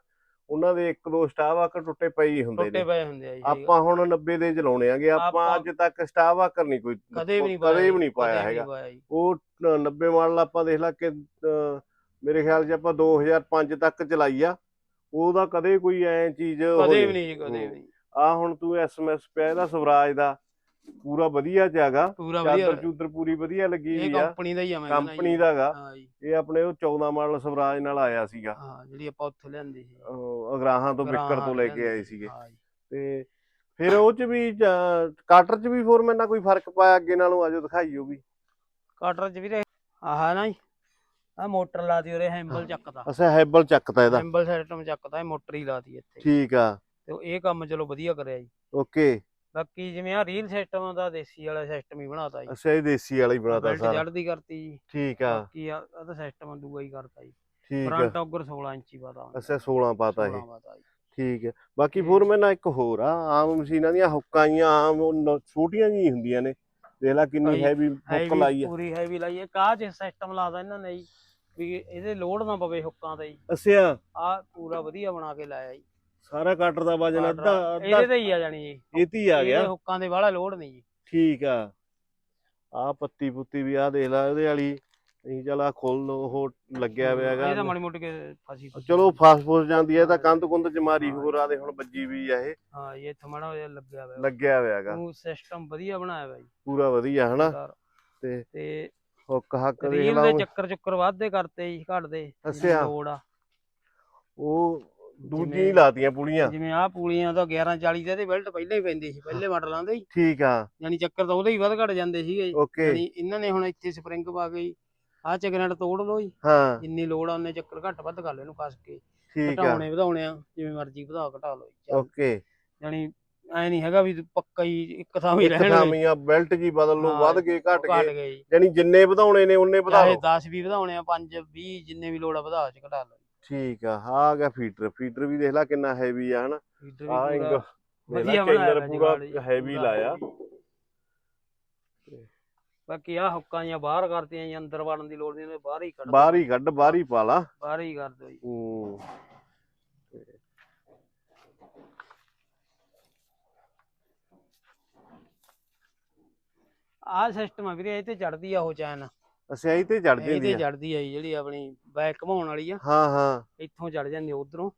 [SPEAKER 1] ਉਹਨਾਂ ਦੇ ਇੱਕ ਦੋ ਸਟਾਵਾਕਰ ਟੁੱਟੇ ਪਏ ਹੀ ਹੁੰਦੇ
[SPEAKER 2] ਟੁੱਟੇ
[SPEAKER 1] ਨੇ।
[SPEAKER 2] ਪਏ ਹੁੰਦੇ ਆ ਜੀ।
[SPEAKER 1] ਆਪਾਂ ਹੁਣ 90 ਦੇ ਚਲਾਉਣੇ ਆਗੇ। ਆਪਾਂ ਅੱਜ ਤੱਕ ਸਟਾਵਾਕਰ ਨਹੀਂ ਕੋਈ
[SPEAKER 2] ਕਦੇ ਵੀ ਨਹੀਂ ਪਾਇਆ
[SPEAKER 1] ਹੈਗਾ। ਉਹ 90 ਮਾਡਲ ਆਪਾਂ ਦੇਖ ਲਾ ਕਿ ਮੇਰੇ ਖਿਆਲ 'ਚ ਆਪਾਂ 2005 ਤੱਕ ਚਲਾਈ ਆ। ਉਹਦਾ ਕਦੇ ਕੋਈ ਐ ਚੀਜ਼
[SPEAKER 2] ਕਦੇ ਵੀ ਨਹੀਂ ਜੀ ਕਦੇ ਵੀ ਨਹੀਂ।
[SPEAKER 1] ਆ ਹੁਣ ਤੂੰ ਐਸਐਮਐਸ ਪਿਆ ਇਹਦਾ ਸਵਰਾਜ ਦਾ। ਪੂਰਾ ਵਧੀਆ ਜਾਗਾ
[SPEAKER 2] ਪੂਰਾ ਵਧੀਆ
[SPEAKER 1] ਚਾਦਰ ਚੂਦਰ ਪੂਰੀ ਵਧੀਆ ਲੱਗੀ
[SPEAKER 2] ਇਹ
[SPEAKER 1] ਹੋਈ ਆ।
[SPEAKER 2] ਕੰਪਨੀ ਦਾ ਹੀ ਆ ਮੈਂ ਕਹਿੰਦਾ
[SPEAKER 1] ਕੰਪਨੀ
[SPEAKER 2] ਜੀ।
[SPEAKER 1] ਦਾਗਾ
[SPEAKER 2] ਹਾਂ ਜੀ।
[SPEAKER 1] ਇਹ ਆਪਣੇ ਉਹ 14 ਮਾਡਲ ਸਵਰਾਜ ਨਾਲ ਆਇਆ ਸੀਗਾ।
[SPEAKER 2] ਹਾਂ ਜਿਹੜੀ ਆਪਾਂ ਉੱਥੇ ਲਿਆਂਦੀ ਸੀ।
[SPEAKER 1] ਉਹ ਅਗਰਾਹਾਂ ਤੋਂ ਬਿੱਕਰ ਤੋਂ ਲੈ ਕੇ ਆਏ ਸੀਗੇ।
[SPEAKER 2] ਹਾਂ ਜੀ।
[SPEAKER 1] ਤੇ ਫਿਰ ਉਹ ਚ ਵੀ ਜਾਂ- ਕਾਟਰ ਚ ਵੀ ਫੋਰਮੈਨ ਨਾਲ ਕੋਈ ਫ਼ਰਕ ਪਾਇਆ ਅੱਗੇ ਨਾਲੋਂ? ਆਜੋ ਦਿਖਾਈ ਉਹ ਵੀ।
[SPEAKER 2] ਕਾਟਰ ਚ ਵੀਰੇ ਆਹ ਨਾ ਜੀ। ਆ ਮੋਟਰ ਲਾਤੀ ਉਰੇ ਹੈਂਬਲ ਚੱਕਦਾ।
[SPEAKER 1] ਅਸਾ ਹੈਬਲ ਚੱਕਤਾ ਇਹਦਾ।
[SPEAKER 2] ਹੈਂਬਲ ਸਿਸਟਮ ਚੱਕਦਾ ਇਹ ਮੋਟਰ ਹੀ ਲਾਤੀ ਇੱਥੇ।
[SPEAKER 1] ਠੀਕ ਆ।
[SPEAKER 2] ਤੇ ਇਹ ਕੰਮ ਚਲੋ ਵਧੀਆ ਕਰਿਆ ਜੀ।
[SPEAKER 1] ਓਕੇ।
[SPEAKER 2] ਬਾਕੀ ਜਿਵੇਂ ਆ ਰੀਲ ਸਿਸਟਮ ਦਾ ਦੇਸੀ ਵਾਲਾ ਸਿਸਟਮ ਹੀ ਬਣਾਤਾ ਜੀ।
[SPEAKER 1] ਅਸਾ ਇਹ ਦੇਸੀ ਵਾਲਾ ਹੀ ਬਣਾਤਾ
[SPEAKER 2] ਬੈਲਟ
[SPEAKER 1] ਸਾਰਾ।
[SPEAKER 2] ਜੜਦੀ ਕਰਤੀ ਜੀ।
[SPEAKER 1] ਠੀਕ ਆ।
[SPEAKER 2] ਬਾਕੀ ਆ ਉਹਦਾ ਸਿਸਟਮ ਦੂਆ ਹੀ ਕਰਤਾ ਜੀ।
[SPEAKER 1] ਠੀਕ ਆ।
[SPEAKER 2] ਫਰੰਟ ਔਗਰ 16 ਇੰਚੀ ਪਾਤਾ
[SPEAKER 1] ਅਸਾ 16 ਪਾਤਾ ਇਹ।
[SPEAKER 2] 16 ਪਾਤਾ ਜੀ।
[SPEAKER 1] ਠੀਕ ਹੈ ਬਾਕੀ
[SPEAKER 2] ਤੇ-
[SPEAKER 1] ਫੋਰਮੈਨ ਨਾਲ ਇੱਕ ਹੋਰ ਆ ਆਮ ਮਸ਼ੀਨਾਂ ਦੀਆਂ ਹੁੱਕਾਂ ਆਈਆਂ ਆਮ ਨ- ਛੋਟੀਆਂ ਜੀ ਹੁੰਦੀਆਂ ਨੇ। ਦੇਖ ਲੈ ਕਿੰਨੀ ਹੈਵੀ ਹੁੱਕ ਲਾਈ ਆ।
[SPEAKER 2] ਪੂਰੀ ਹੈਵੀ ਲਾਈ ਹੈ ਕਾਹ ਚ ਸਿਸਟਮ ਲਾਦਾ ਇਹਨਾਂ ਨੇ ਜੀ। ਵੀ ਇਹਦੇ ਲੋਡ ਨਾ ਪਵੇ ਹੁੱਕਾਂ ਤੇ ਜੀ।
[SPEAKER 1] ਅਸਿਆ
[SPEAKER 2] ਆ ਪੂਰਾ ਵਧੀਆ ਬਣਾ ਕੇ ਲਾਇਆ ਜੀ।
[SPEAKER 1] ਸਾਰਾ ਕਟਰ ਦਾ ਵਜਨ ਅੱਧਾ
[SPEAKER 2] ਇਹਦੇ
[SPEAKER 1] ਅੱਧਾ
[SPEAKER 2] ਤੇ ਹੀ ਆ ਜਾਣੀ ਜੀ।
[SPEAKER 1] ਇਹ ਤੇ ਆ
[SPEAKER 2] ਇਹਦੇ
[SPEAKER 1] ਗਿਆ
[SPEAKER 2] ਹੁੱਕਾਂ ਦੇ ਵਾਲਾ ਲੋਡ ਨਹੀਂ ਜੀ।
[SPEAKER 1] ਠੀਕ ਆ। ਆ ਪੱਤੀ ਪੁੱਤੀ ਵੀ ਆ ਦੇਖ ਲੈ ਉਹਦੇ ਵਾਲੀ। ਨਹੀਂ ਚਲ ਆ ਖੋਲ ਉਹ ਲੱਗਿਆ ਹੋਇਆ
[SPEAKER 2] ਇਹ ਤਾਂ ਮਾੜੀ ਮੋਟੀ ਕੇ ਫਸੀ ਫੁਸੀ
[SPEAKER 1] ਚਲੋ ਫਾਸ ਫੂਸ ਜਾਂਦੀ ਹੈ ਤਾਂ ਕੰਧ ਕੁੰਧ ਚ ਮਾਰੀ ਹੋਰ ਆ ਦੇ ਹੁਣ ਵੱਜੀ ਵੀ ਆ ਇਹ।
[SPEAKER 2] ਹਾਂ ਇਹ ਥਮੜਾ ਜਿਹਾ ਲੱਗਿਆ ਹੋਇਆ।
[SPEAKER 1] ਲੱਗਿਆ ਹੋਇਆ ਹੈਗਾ।
[SPEAKER 2] ਉਹ ਸਿਸਟਮ ਵਧੀਆ ਬਣਾਇਆ ਹੋਇਆ ਜੀ।
[SPEAKER 1] ਪੂਰਾ ਵਧੀਆ ਹਨਾ। ਤੇ
[SPEAKER 2] ਤੇ
[SPEAKER 1] ਹੁੱਕ ਹੱਕ ਦੇਖ
[SPEAKER 2] ਰੀਲ
[SPEAKER 1] ਲਾ
[SPEAKER 2] ਦੇ
[SPEAKER 1] ਉਹ-
[SPEAKER 2] ਚੱਕਰ ਚੁੱਕਰ ਵਾਧੇ ਕਰਤੇ ਜੀ ਘਟਦੇ
[SPEAKER 1] ਅੱਛਾ।
[SPEAKER 2] ਲੋੜ ਆ।
[SPEAKER 1] ਉਹ ਦੂਜੀ
[SPEAKER 2] ਜਿਵੇਂ-
[SPEAKER 1] ਲਾਤੀਆਂ ਪੁਲੀਆਂ।
[SPEAKER 2] ਜਿਵੇਂ ਆਹ ਪੂਲੀਆਂ ਤਾਂ 1140 ਦੇ ਤੇ ਬੈਲਟ ਪਹਿਲਾਂ ਹੀ ਪੈਂਦੀ ਸੀ ਪਹਿਲੇ ਮਾਡਲਾਂ ਦੇ ਹੀ
[SPEAKER 1] ਠੀਕ ਆ।
[SPEAKER 2] ਯਾਨੀ ਚੱਕਰ ਤਾਂ ਉਹਦੇ ਹੀ ਵੱਧ ਘਟ ਜਾਂਦੇ ਸੀਗੇ।
[SPEAKER 1] ਓਕੇ।
[SPEAKER 2] ਯਾਨੀ ਇਹਨਾਂ ਨੇ ਹੁਣ ਇੱਥੇ ਸਪਰਿੰਗ ਪਾ ਕੇ ਆਹ ਚੱਕਰਾਂ ਤੋੜ ਲਓ ਜੀ।
[SPEAKER 1] ਹਾਂ।
[SPEAKER 2] ਜਿੰਨੀ ਲੋੜ ਆ ਉਹਨੇ ਚੱਕਰ ਘੱਟ ਵੱਧ ਕਰ ਲਓ ਇਹਨੂੰ ਕੱਸ ਕੇ।
[SPEAKER 1] ਠੀਕ ਆ।
[SPEAKER 2] ਘਟਾਉਣੇ ਵਧਾਉਣੇ ਆ ਜਿਵੇਂ ਮਰਜ਼ੀ ਵਧਾ ਘਟਾ ਲਓ ਜੀ।
[SPEAKER 1] ਓਕੇ।
[SPEAKER 2] ਯਾਨੀ ਐ ਨਹੀਂ ਹੈਗਾ ਵੀ ਪੱਕਾ ਹੀ ਇੱਕ ਥਾਂ ਵੀ
[SPEAKER 1] ਇੱਕ
[SPEAKER 2] ਰਹਿਣਗੇ।
[SPEAKER 1] ਥਾਮੀਆਂ ਬੈਲਟ ਜੀ ਬਦਲ ਲਓ
[SPEAKER 2] ਹਾਂ,
[SPEAKER 1] ਵੱਧ ਗਏ ਘਟ ਗਏ।
[SPEAKER 2] ਗਏ ਜੀ।
[SPEAKER 1] ਯਾਨੀ ਜਿੰਨੇ ਵਧਾਉਣੇ ਨੇ ਉਹਨੇ ਵਧਾ
[SPEAKER 2] ਚਾਹੇ
[SPEAKER 1] ਲਓ।
[SPEAKER 2] 10 ਵੀ ਵਧਾਉਣੇ ਆ 5 20 ਜਿੰਨੇ ਵੀ ਲੋੜ ਆ ਵਧਾ ਚ ਘਟਾ ਲਓ
[SPEAKER 1] ਠੀਕ ਆ ਆਹ ਆ ਗਿਆ ਫੀਟਰ ਫੀਟਰ ਵੀ ਦੇਖ ਲੈ ਕਿੰਨਾ ਹੈਵੀ ਆ ਹਨਾ। ਆ
[SPEAKER 2] ਵੀ
[SPEAKER 1] ਇੰਗ
[SPEAKER 2] ਪੂਰਾ
[SPEAKER 1] ਵਧੀਆ
[SPEAKER 2] ਬਣਾਇਆ
[SPEAKER 1] ਕੇਲਰ ਪੂਰਾ
[SPEAKER 2] ਜੀ,
[SPEAKER 1] ਹੈਵੀ
[SPEAKER 2] ਪੂਰਾ
[SPEAKER 1] ਲਾਇਆ।
[SPEAKER 2] ਬਾਕੀ ਆ ਹੁੱਕਾਂ ਜਾਂ ਬਾਹਰ ਕਰਤੀਆਂ ਜੀ ਅੰਦਰ ਵੜਨ ਦੀ ਲੋੜ ਨਹੀਂ ਉਹਨੇ ਬਾਹਰ ਹੀ ਕੱਢ।
[SPEAKER 1] ਬਾਹਰ ਹੀ ਕੱਢ ਬਾਹਰ ਹੀ ਪਾ ਲਾ।
[SPEAKER 2] ਬਾਹਰ ਹੀ ਕਰ ਦਿਓ ਜੀ।
[SPEAKER 1] ਹੂੰ।
[SPEAKER 2] ਆਹ ਸਿਸਟਮ ਆ ਵੀਰੇ ਇਹ ਤੇ ਚੜਦੀ ਆ ਉਹ ਚੈਨ।
[SPEAKER 1] ਅਸਿਆਈ ਤੇ ਚੜ
[SPEAKER 2] ਇਹ
[SPEAKER 1] ਜਾਂਦੀ
[SPEAKER 2] ਤੇ
[SPEAKER 1] ਆ।
[SPEAKER 2] ਚੜਦੀ ਆ ਜੀ ਜਿਹੜੀ ਆਪਣੀ ਬੈਕ ਘਮਾਉਣ ਵਾਲੀ ਆ।
[SPEAKER 1] ਹਾਂ ਹਾਂ।
[SPEAKER 2] ਇੱਥੋਂ ਚੜ ਜਾਂਦੀ ਉਧਰੋਂ।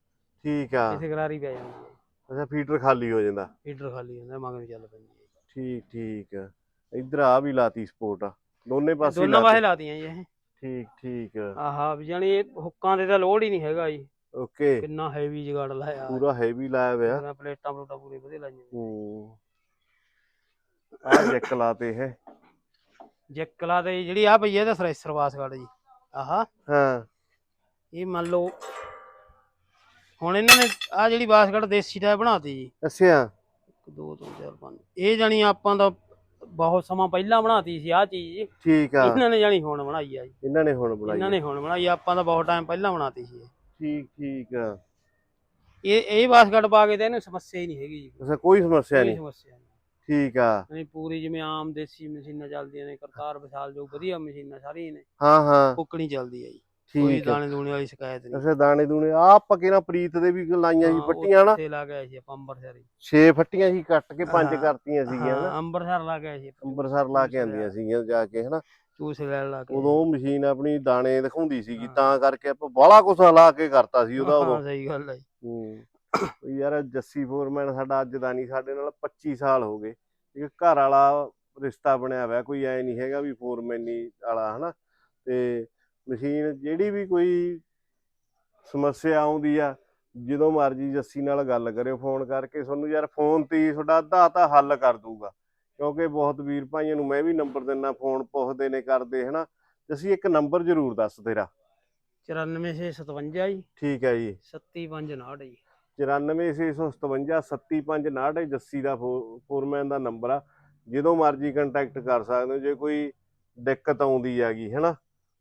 [SPEAKER 1] ਠੀਕ ਆ।
[SPEAKER 2] ਇਸੇ ਗਰਾਰੀ ਪੈ ਜਾਂਦੀ ਹੈ
[SPEAKER 1] ਅੱਛਾ ਫੀਟਰ ਖਾਲੀ ਹੋ ਜਾਂਦਾ।
[SPEAKER 2] ਫੀਡਰ ਖਾਲੀ ਹੁੰਦਾ ਮਗਰ ਨੂੰ ਚੱਲ ਪੈਂਦੀ
[SPEAKER 1] ਠੀਕ ਠੀਕ ਆ। ਇੱਧਰ ਆ ਵੀ ਲਾਤੀ ਸਪੋਰਟ ਆ। ਦੋਨੇ ਪਾਸੇ
[SPEAKER 2] ਦੋਨਾਂ
[SPEAKER 1] ਲਾਤੀ।
[SPEAKER 2] ਵਾਹੇ ਲਾਤੀਆਂ ਜੀ ਇਹ।
[SPEAKER 1] ਠੀਕ ਠੀਕ
[SPEAKER 2] ਆਹਾ ਵੀ ਜਾਣੀ ਇਹ ਹੁੱਕਾਂ ਦੇ ਤਾਂ ਲੋਡ ਹੀ ਨਹੀਂ ਹੈਗਾ ਜੀ।
[SPEAKER 1] ਓਕੇ।
[SPEAKER 2] ਕਿੰਨਾ ਹੈਵੀ ਜਗਾੜ ਲਾਇਆ।
[SPEAKER 1] ਪੂਰਾ ਹੈਵੀ ਲਾਇਆ ਹੋਇਆ।
[SPEAKER 2] ਪੂਰਾ ਪਲੇਟਾਂ ਪਲੂਟਾਂ ਪੂਰੇ ਵਧੀਆ ਲਾਈਆਂ
[SPEAKER 1] ਹੂੰ। ਆ ਜੈਕ ਲਾਤੇ ਹੈ
[SPEAKER 2] ਜੈਕਲਾ ਤੇ ਜਿਹੜੀ ਆ ਪਈ ਹੈ ਇਹਦਾ ਥ੍ਰੈਸ਼ਰ ਵਾਸਗੜ ਜੀ। ਆਹਾ।
[SPEAKER 1] ਹਾਂ।
[SPEAKER 2] ਇਹ ਮੰਨ ਲਓ ਹੁਣ ਇਹਨਾਂ ਨੇ ਆ ਜਿਹੜੀ ਵਾਸਗੜ ਦੇਸੀ ਟਾਇਪ ਬਣਾਤੀ ਜੀ।
[SPEAKER 1] ਅੱਛਾ।
[SPEAKER 2] 1 2 3 4 5 ਇਹ ਜਾਣੀ ਆਪਾਂ ਦਾ ਬਹੁਤ ਸਮਾਂ ਪਹਿਲਾਂ ਬਣਾਤੀ ਸੀ ਆ ਚੀਜ਼
[SPEAKER 1] ਠੀਕ ਆ।
[SPEAKER 2] ਇਹਨਾਂ ਨੇ ਜਾਣੀ ਹੁਣ ਬਣਾਈ ਆ ਜੀ।
[SPEAKER 1] ਇਹਨਾਂ ਨੇ ਹੁਣ ਬਣਾਈ
[SPEAKER 2] ਇਹਨਾਂ। ਨੇ ਹੁਣ ਬਣਾਈ ਆਪਾਂ ਤਾਂ ਬਹੁਤ ਟਾਈਮ ਪਹਿਲਾਂ ਬਣਾਤੀ ਸੀ ਇਹ।
[SPEAKER 1] ਠੀਕ ਠੀਕ ਆ।
[SPEAKER 2] ਇਹ ਇਹ ਵਾਸਗੜ ਪਾ ਕੇ ਤਾਂ ਇਹਨੂੰ ਸਮੱਸਿਆ ਹੀ ਨਹੀਂ ਹੈਗੀ ਜੀ।
[SPEAKER 1] ਅੱਛਾ ਕੋਈ ਸਮੱਸਿਆ
[SPEAKER 2] ਕੋਈ
[SPEAKER 1] ਨਹੀਂ।
[SPEAKER 2] ਸਮੱਸਿਆ ਨਹੀਂ।
[SPEAKER 1] ਠੀਕ ਆ।
[SPEAKER 2] ਨਹੀਂ ਪੂਰੀ ਜਿਵੇਂ ਆਮ ਦੇਸੀ ਮਸ਼ੀਨਾਂ ਚੱਲਦੀਆਂ ਨੇ ਕਰਤਾਰ ਵਿਸ਼ਾਲ ਜੋ ਵਧੀਆ ਮਸ਼ੀਨਾਂ ਸਾਰੀਆਂ ਨੇ
[SPEAKER 1] ਹਾਂ ਹਾਂ।
[SPEAKER 2] ਕੁੱਕਣੀ ਚੱਲਦੀ ਹੈ ਜੀ? ਕੋਈ
[SPEAKER 1] ਠੀਕ
[SPEAKER 2] ਦਾਣੇ ਦੂਣੇ ਵਾਲੀ ਸ਼ਿਕਾਇਤ ਨਹੀਂ।
[SPEAKER 1] ਅੱਛਾ ਦਾਣੇ ਦੂਣੇ ਆ ਆਪਾਂ ਕਿਹਨਾਂ ਪ੍ਰੀਤ ਦੇ ਵੀ ਲਾਈਆਂ ਸੀ
[SPEAKER 2] ਹਾਂ,
[SPEAKER 1] ਫੱਟੀਆਂ ਨਾ।
[SPEAKER 2] ਉੱਥੇ ਲਾ ਆਏ ਸੀ ਆਪਾਂ ਅੰਮ੍ਰਿਤਸਰ ਹੀ
[SPEAKER 1] 6 ਫੱਟੀਆਂ ਸੀ ਕੱਟ ਕੇ ਪੰਜ
[SPEAKER 2] ਹਾਂ,
[SPEAKER 1] ਕਰਤੀਆਂ ਸੀਗੀਆਂ ਨਾ।
[SPEAKER 2] ਹਾਂ, ਅੰਮ੍ਰਿਤਸਰ ਲਾ ਕੇ ਆਏ ਸੀ ਆਪਾਂ।
[SPEAKER 1] ਅੰਬਰਸਰ ਲਾ ਕੇ ਆਂਦੀਆਂ ਸੀਗੀਆਂ ਜਾ ਕੇ ਹਨਾ।
[SPEAKER 2] ਚੂਸ ਲੈ ਲਾ ਕੇ
[SPEAKER 1] ਉਦੋਂ ਉਹ ਮਸ਼ੀਨ ਆਪਣੀ ਦਾਣੇ ਦਿਖਾਉਂਦੀ ਸੀਗੀ
[SPEAKER 2] ਹਾਂ।
[SPEAKER 1] ਤਾਂ ਕਰਕੇ ਆਪਾਂ ਬਾਹਲਾ ਕੁਛ ਲਾ ਕੇ ਕਰਤਾ ਸੀ ਉਹਦਾ ਉਦੋਂ।
[SPEAKER 2] ਹਾਂ ਸਹੀ ਗੱਲ ਹੈ
[SPEAKER 1] ਹੂੰ। ਉਹ ਯਾਰ ਜੱਸੀ ਫੋਰਮੈਨ ਸਾਡਾ ਅੱਜ ਦਾ ਨਹੀਂ ਸਾਡੇ ਨਾਲ 25 ਸਾਲ ਹੋ ਗਏ। ਇੱਕ ਘਰ ਵਾਲਾ ਰਿਸ਼ਤਾ ਬਣਿਆ ਹੋਇਆ ਕੋਈ ਐ ਨਹੀਂ ਹੈਗਾ ਵੀ ਫੋਰਮੈਨੀ ਵਾਲਾ ਹਨਾ। ਤੇ ਮਸ਼ੀਨ ਜਿਹੜੀ ਵੀ ਕੋਈ ਸਮੱਸਿਆ ਆਉਂਦੀ ਆ ਜਦੋਂ ਮਰਜ਼ੀ ਜੱਸੀ ਨਾਲ ਗੱਲ ਕਰਿਓ ਫੋਨ ਕਰਕੇ ਤੁਹਾਨੂੰ ਯਾਰ ਫੋਨ ਤੇ ਤੁਹਾਡਾ ਅੱਧਾ ਤਾਂ ਹੱਲ ਕਰ ਦੂਗਾ ਕਿਉਂਕਿ ਬਹੁਤ ਵੀਰ ਭਾਈਆਂ ਨੂੰ ਮੈਂ ਵੀ ਨੰਬਰ ਦਿੰਨਾ ਫੋਨ ਪੁੱਛਦੇ ਨੇ ਕਰਦੇ ਹਨਾ। ਜੱਸੀ ਇੱਕ ਨੰਬਰ ਜ਼ਰੂਰ ਦੱਸ ਤੇਰਾ।
[SPEAKER 2] 94657 ਜੀ।
[SPEAKER 1] ਠੀਕ ਹੈ ਜੀ।
[SPEAKER 2] 3559 ਜੀ।
[SPEAKER 1] 94657 70559 ਜੱਸੀ ਦਾ ਫੋਰਮੈਨ ਦਾ ਨੰਬਰ ਆ। ਜਦੋਂ ਮਰਜ਼ੀ ਕੰਟੈਕਟ ਕਰ ਸਕਦੇ ਹੋ ਜੇ ਕੋਈ ਦਿੱਕਤ ਆਉਂਦੀ ਹੈਗੀ ਹੈਨਾ?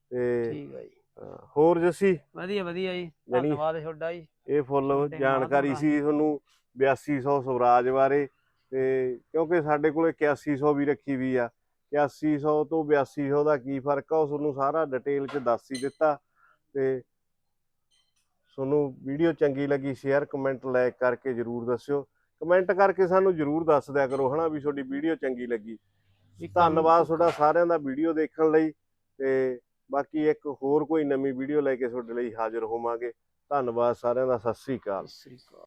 [SPEAKER 1] ਤੇ
[SPEAKER 2] ਠੀਕ ਹੈ ਜੀ।
[SPEAKER 1] ਅਹ, ਹੋਰ ਜੱਸੀ?
[SPEAKER 2] ਵਧੀਆ ਵਧੀਆ ਜੀ। ਧੰਨਵਾਦ ਤੁਹਾਡਾ ਜੀ।
[SPEAKER 1] ਇਹ ਫੁੱਲ ਜਾਣਕਾਰੀ ਸੀ ਤੁਹਾਨੂੰ 8200 ਸਵਰਾਜ ਬਾਰੇ। ਤੇ ਕਿਉਂਕਿ ਸਾਡੇ ਕੋਲੇ 8100 ਵੀ ਰੱਖੀ ਵੀ ਆ। 8100 ਤੋਂ 8200 ਦਾ ਕੀ ਫ਼ਰਕ ਆ? ਉਹ ਤੁਹਾਨੂੰ ਸਾਰਾ ਡਿਟੇਲ 'ਚ ਦੱਸ ਹੀ ਦਿੱਤਾ। ਤੇ ਤੁਹਾਨੂੰ ਵੀਡੀਓ ਚੰਗੀ ਲੱਗੀ ਸ਼ੇਅਰ ਕਮੈਂਟ ਲਾਈਕ ਕਰਕੇ ਜਰੂਰ ਦੱਸਿਓ। ਕਮੈਂਟ ਕਰਕੇ ਸਾਨੂੰ ਜਰੂਰ ਦੱਸ ਦਿਆ ਕਰੋ ਹਨਾ ਵੀ ਤੁਹਾਡੀ ਵੀਡੀਓ ਚੰਗੀ ਲੱਗੀ। ਧੰਨਵਾਦ ਤੁਹਾਡਾ ਸਾਰਿਆਂ ਦਾ ਵੀਡੀਓ ਦੇਖਣ ਲਈ ਤੇ ਬਾਕੀ ਇੱਕ ਹੋਰ ਕੋਈ ਨਵੀਂ ਵੀਡੀਓ ਲੈ ਕੇ ਤੁਹਾਡੇ ਲਈ ਹਾਜ਼ਰ ਹੋਵਾਂਗੇ। ਧੰਨਵਾਦ ਸਾਰਿਆਂ ਦਾ ਸਤਿ ਸ੍ਰੀ ਅਕਾਲ।
[SPEAKER 2] ਸਤਿ ਸ੍ਰੀ ਅਕਾਲ।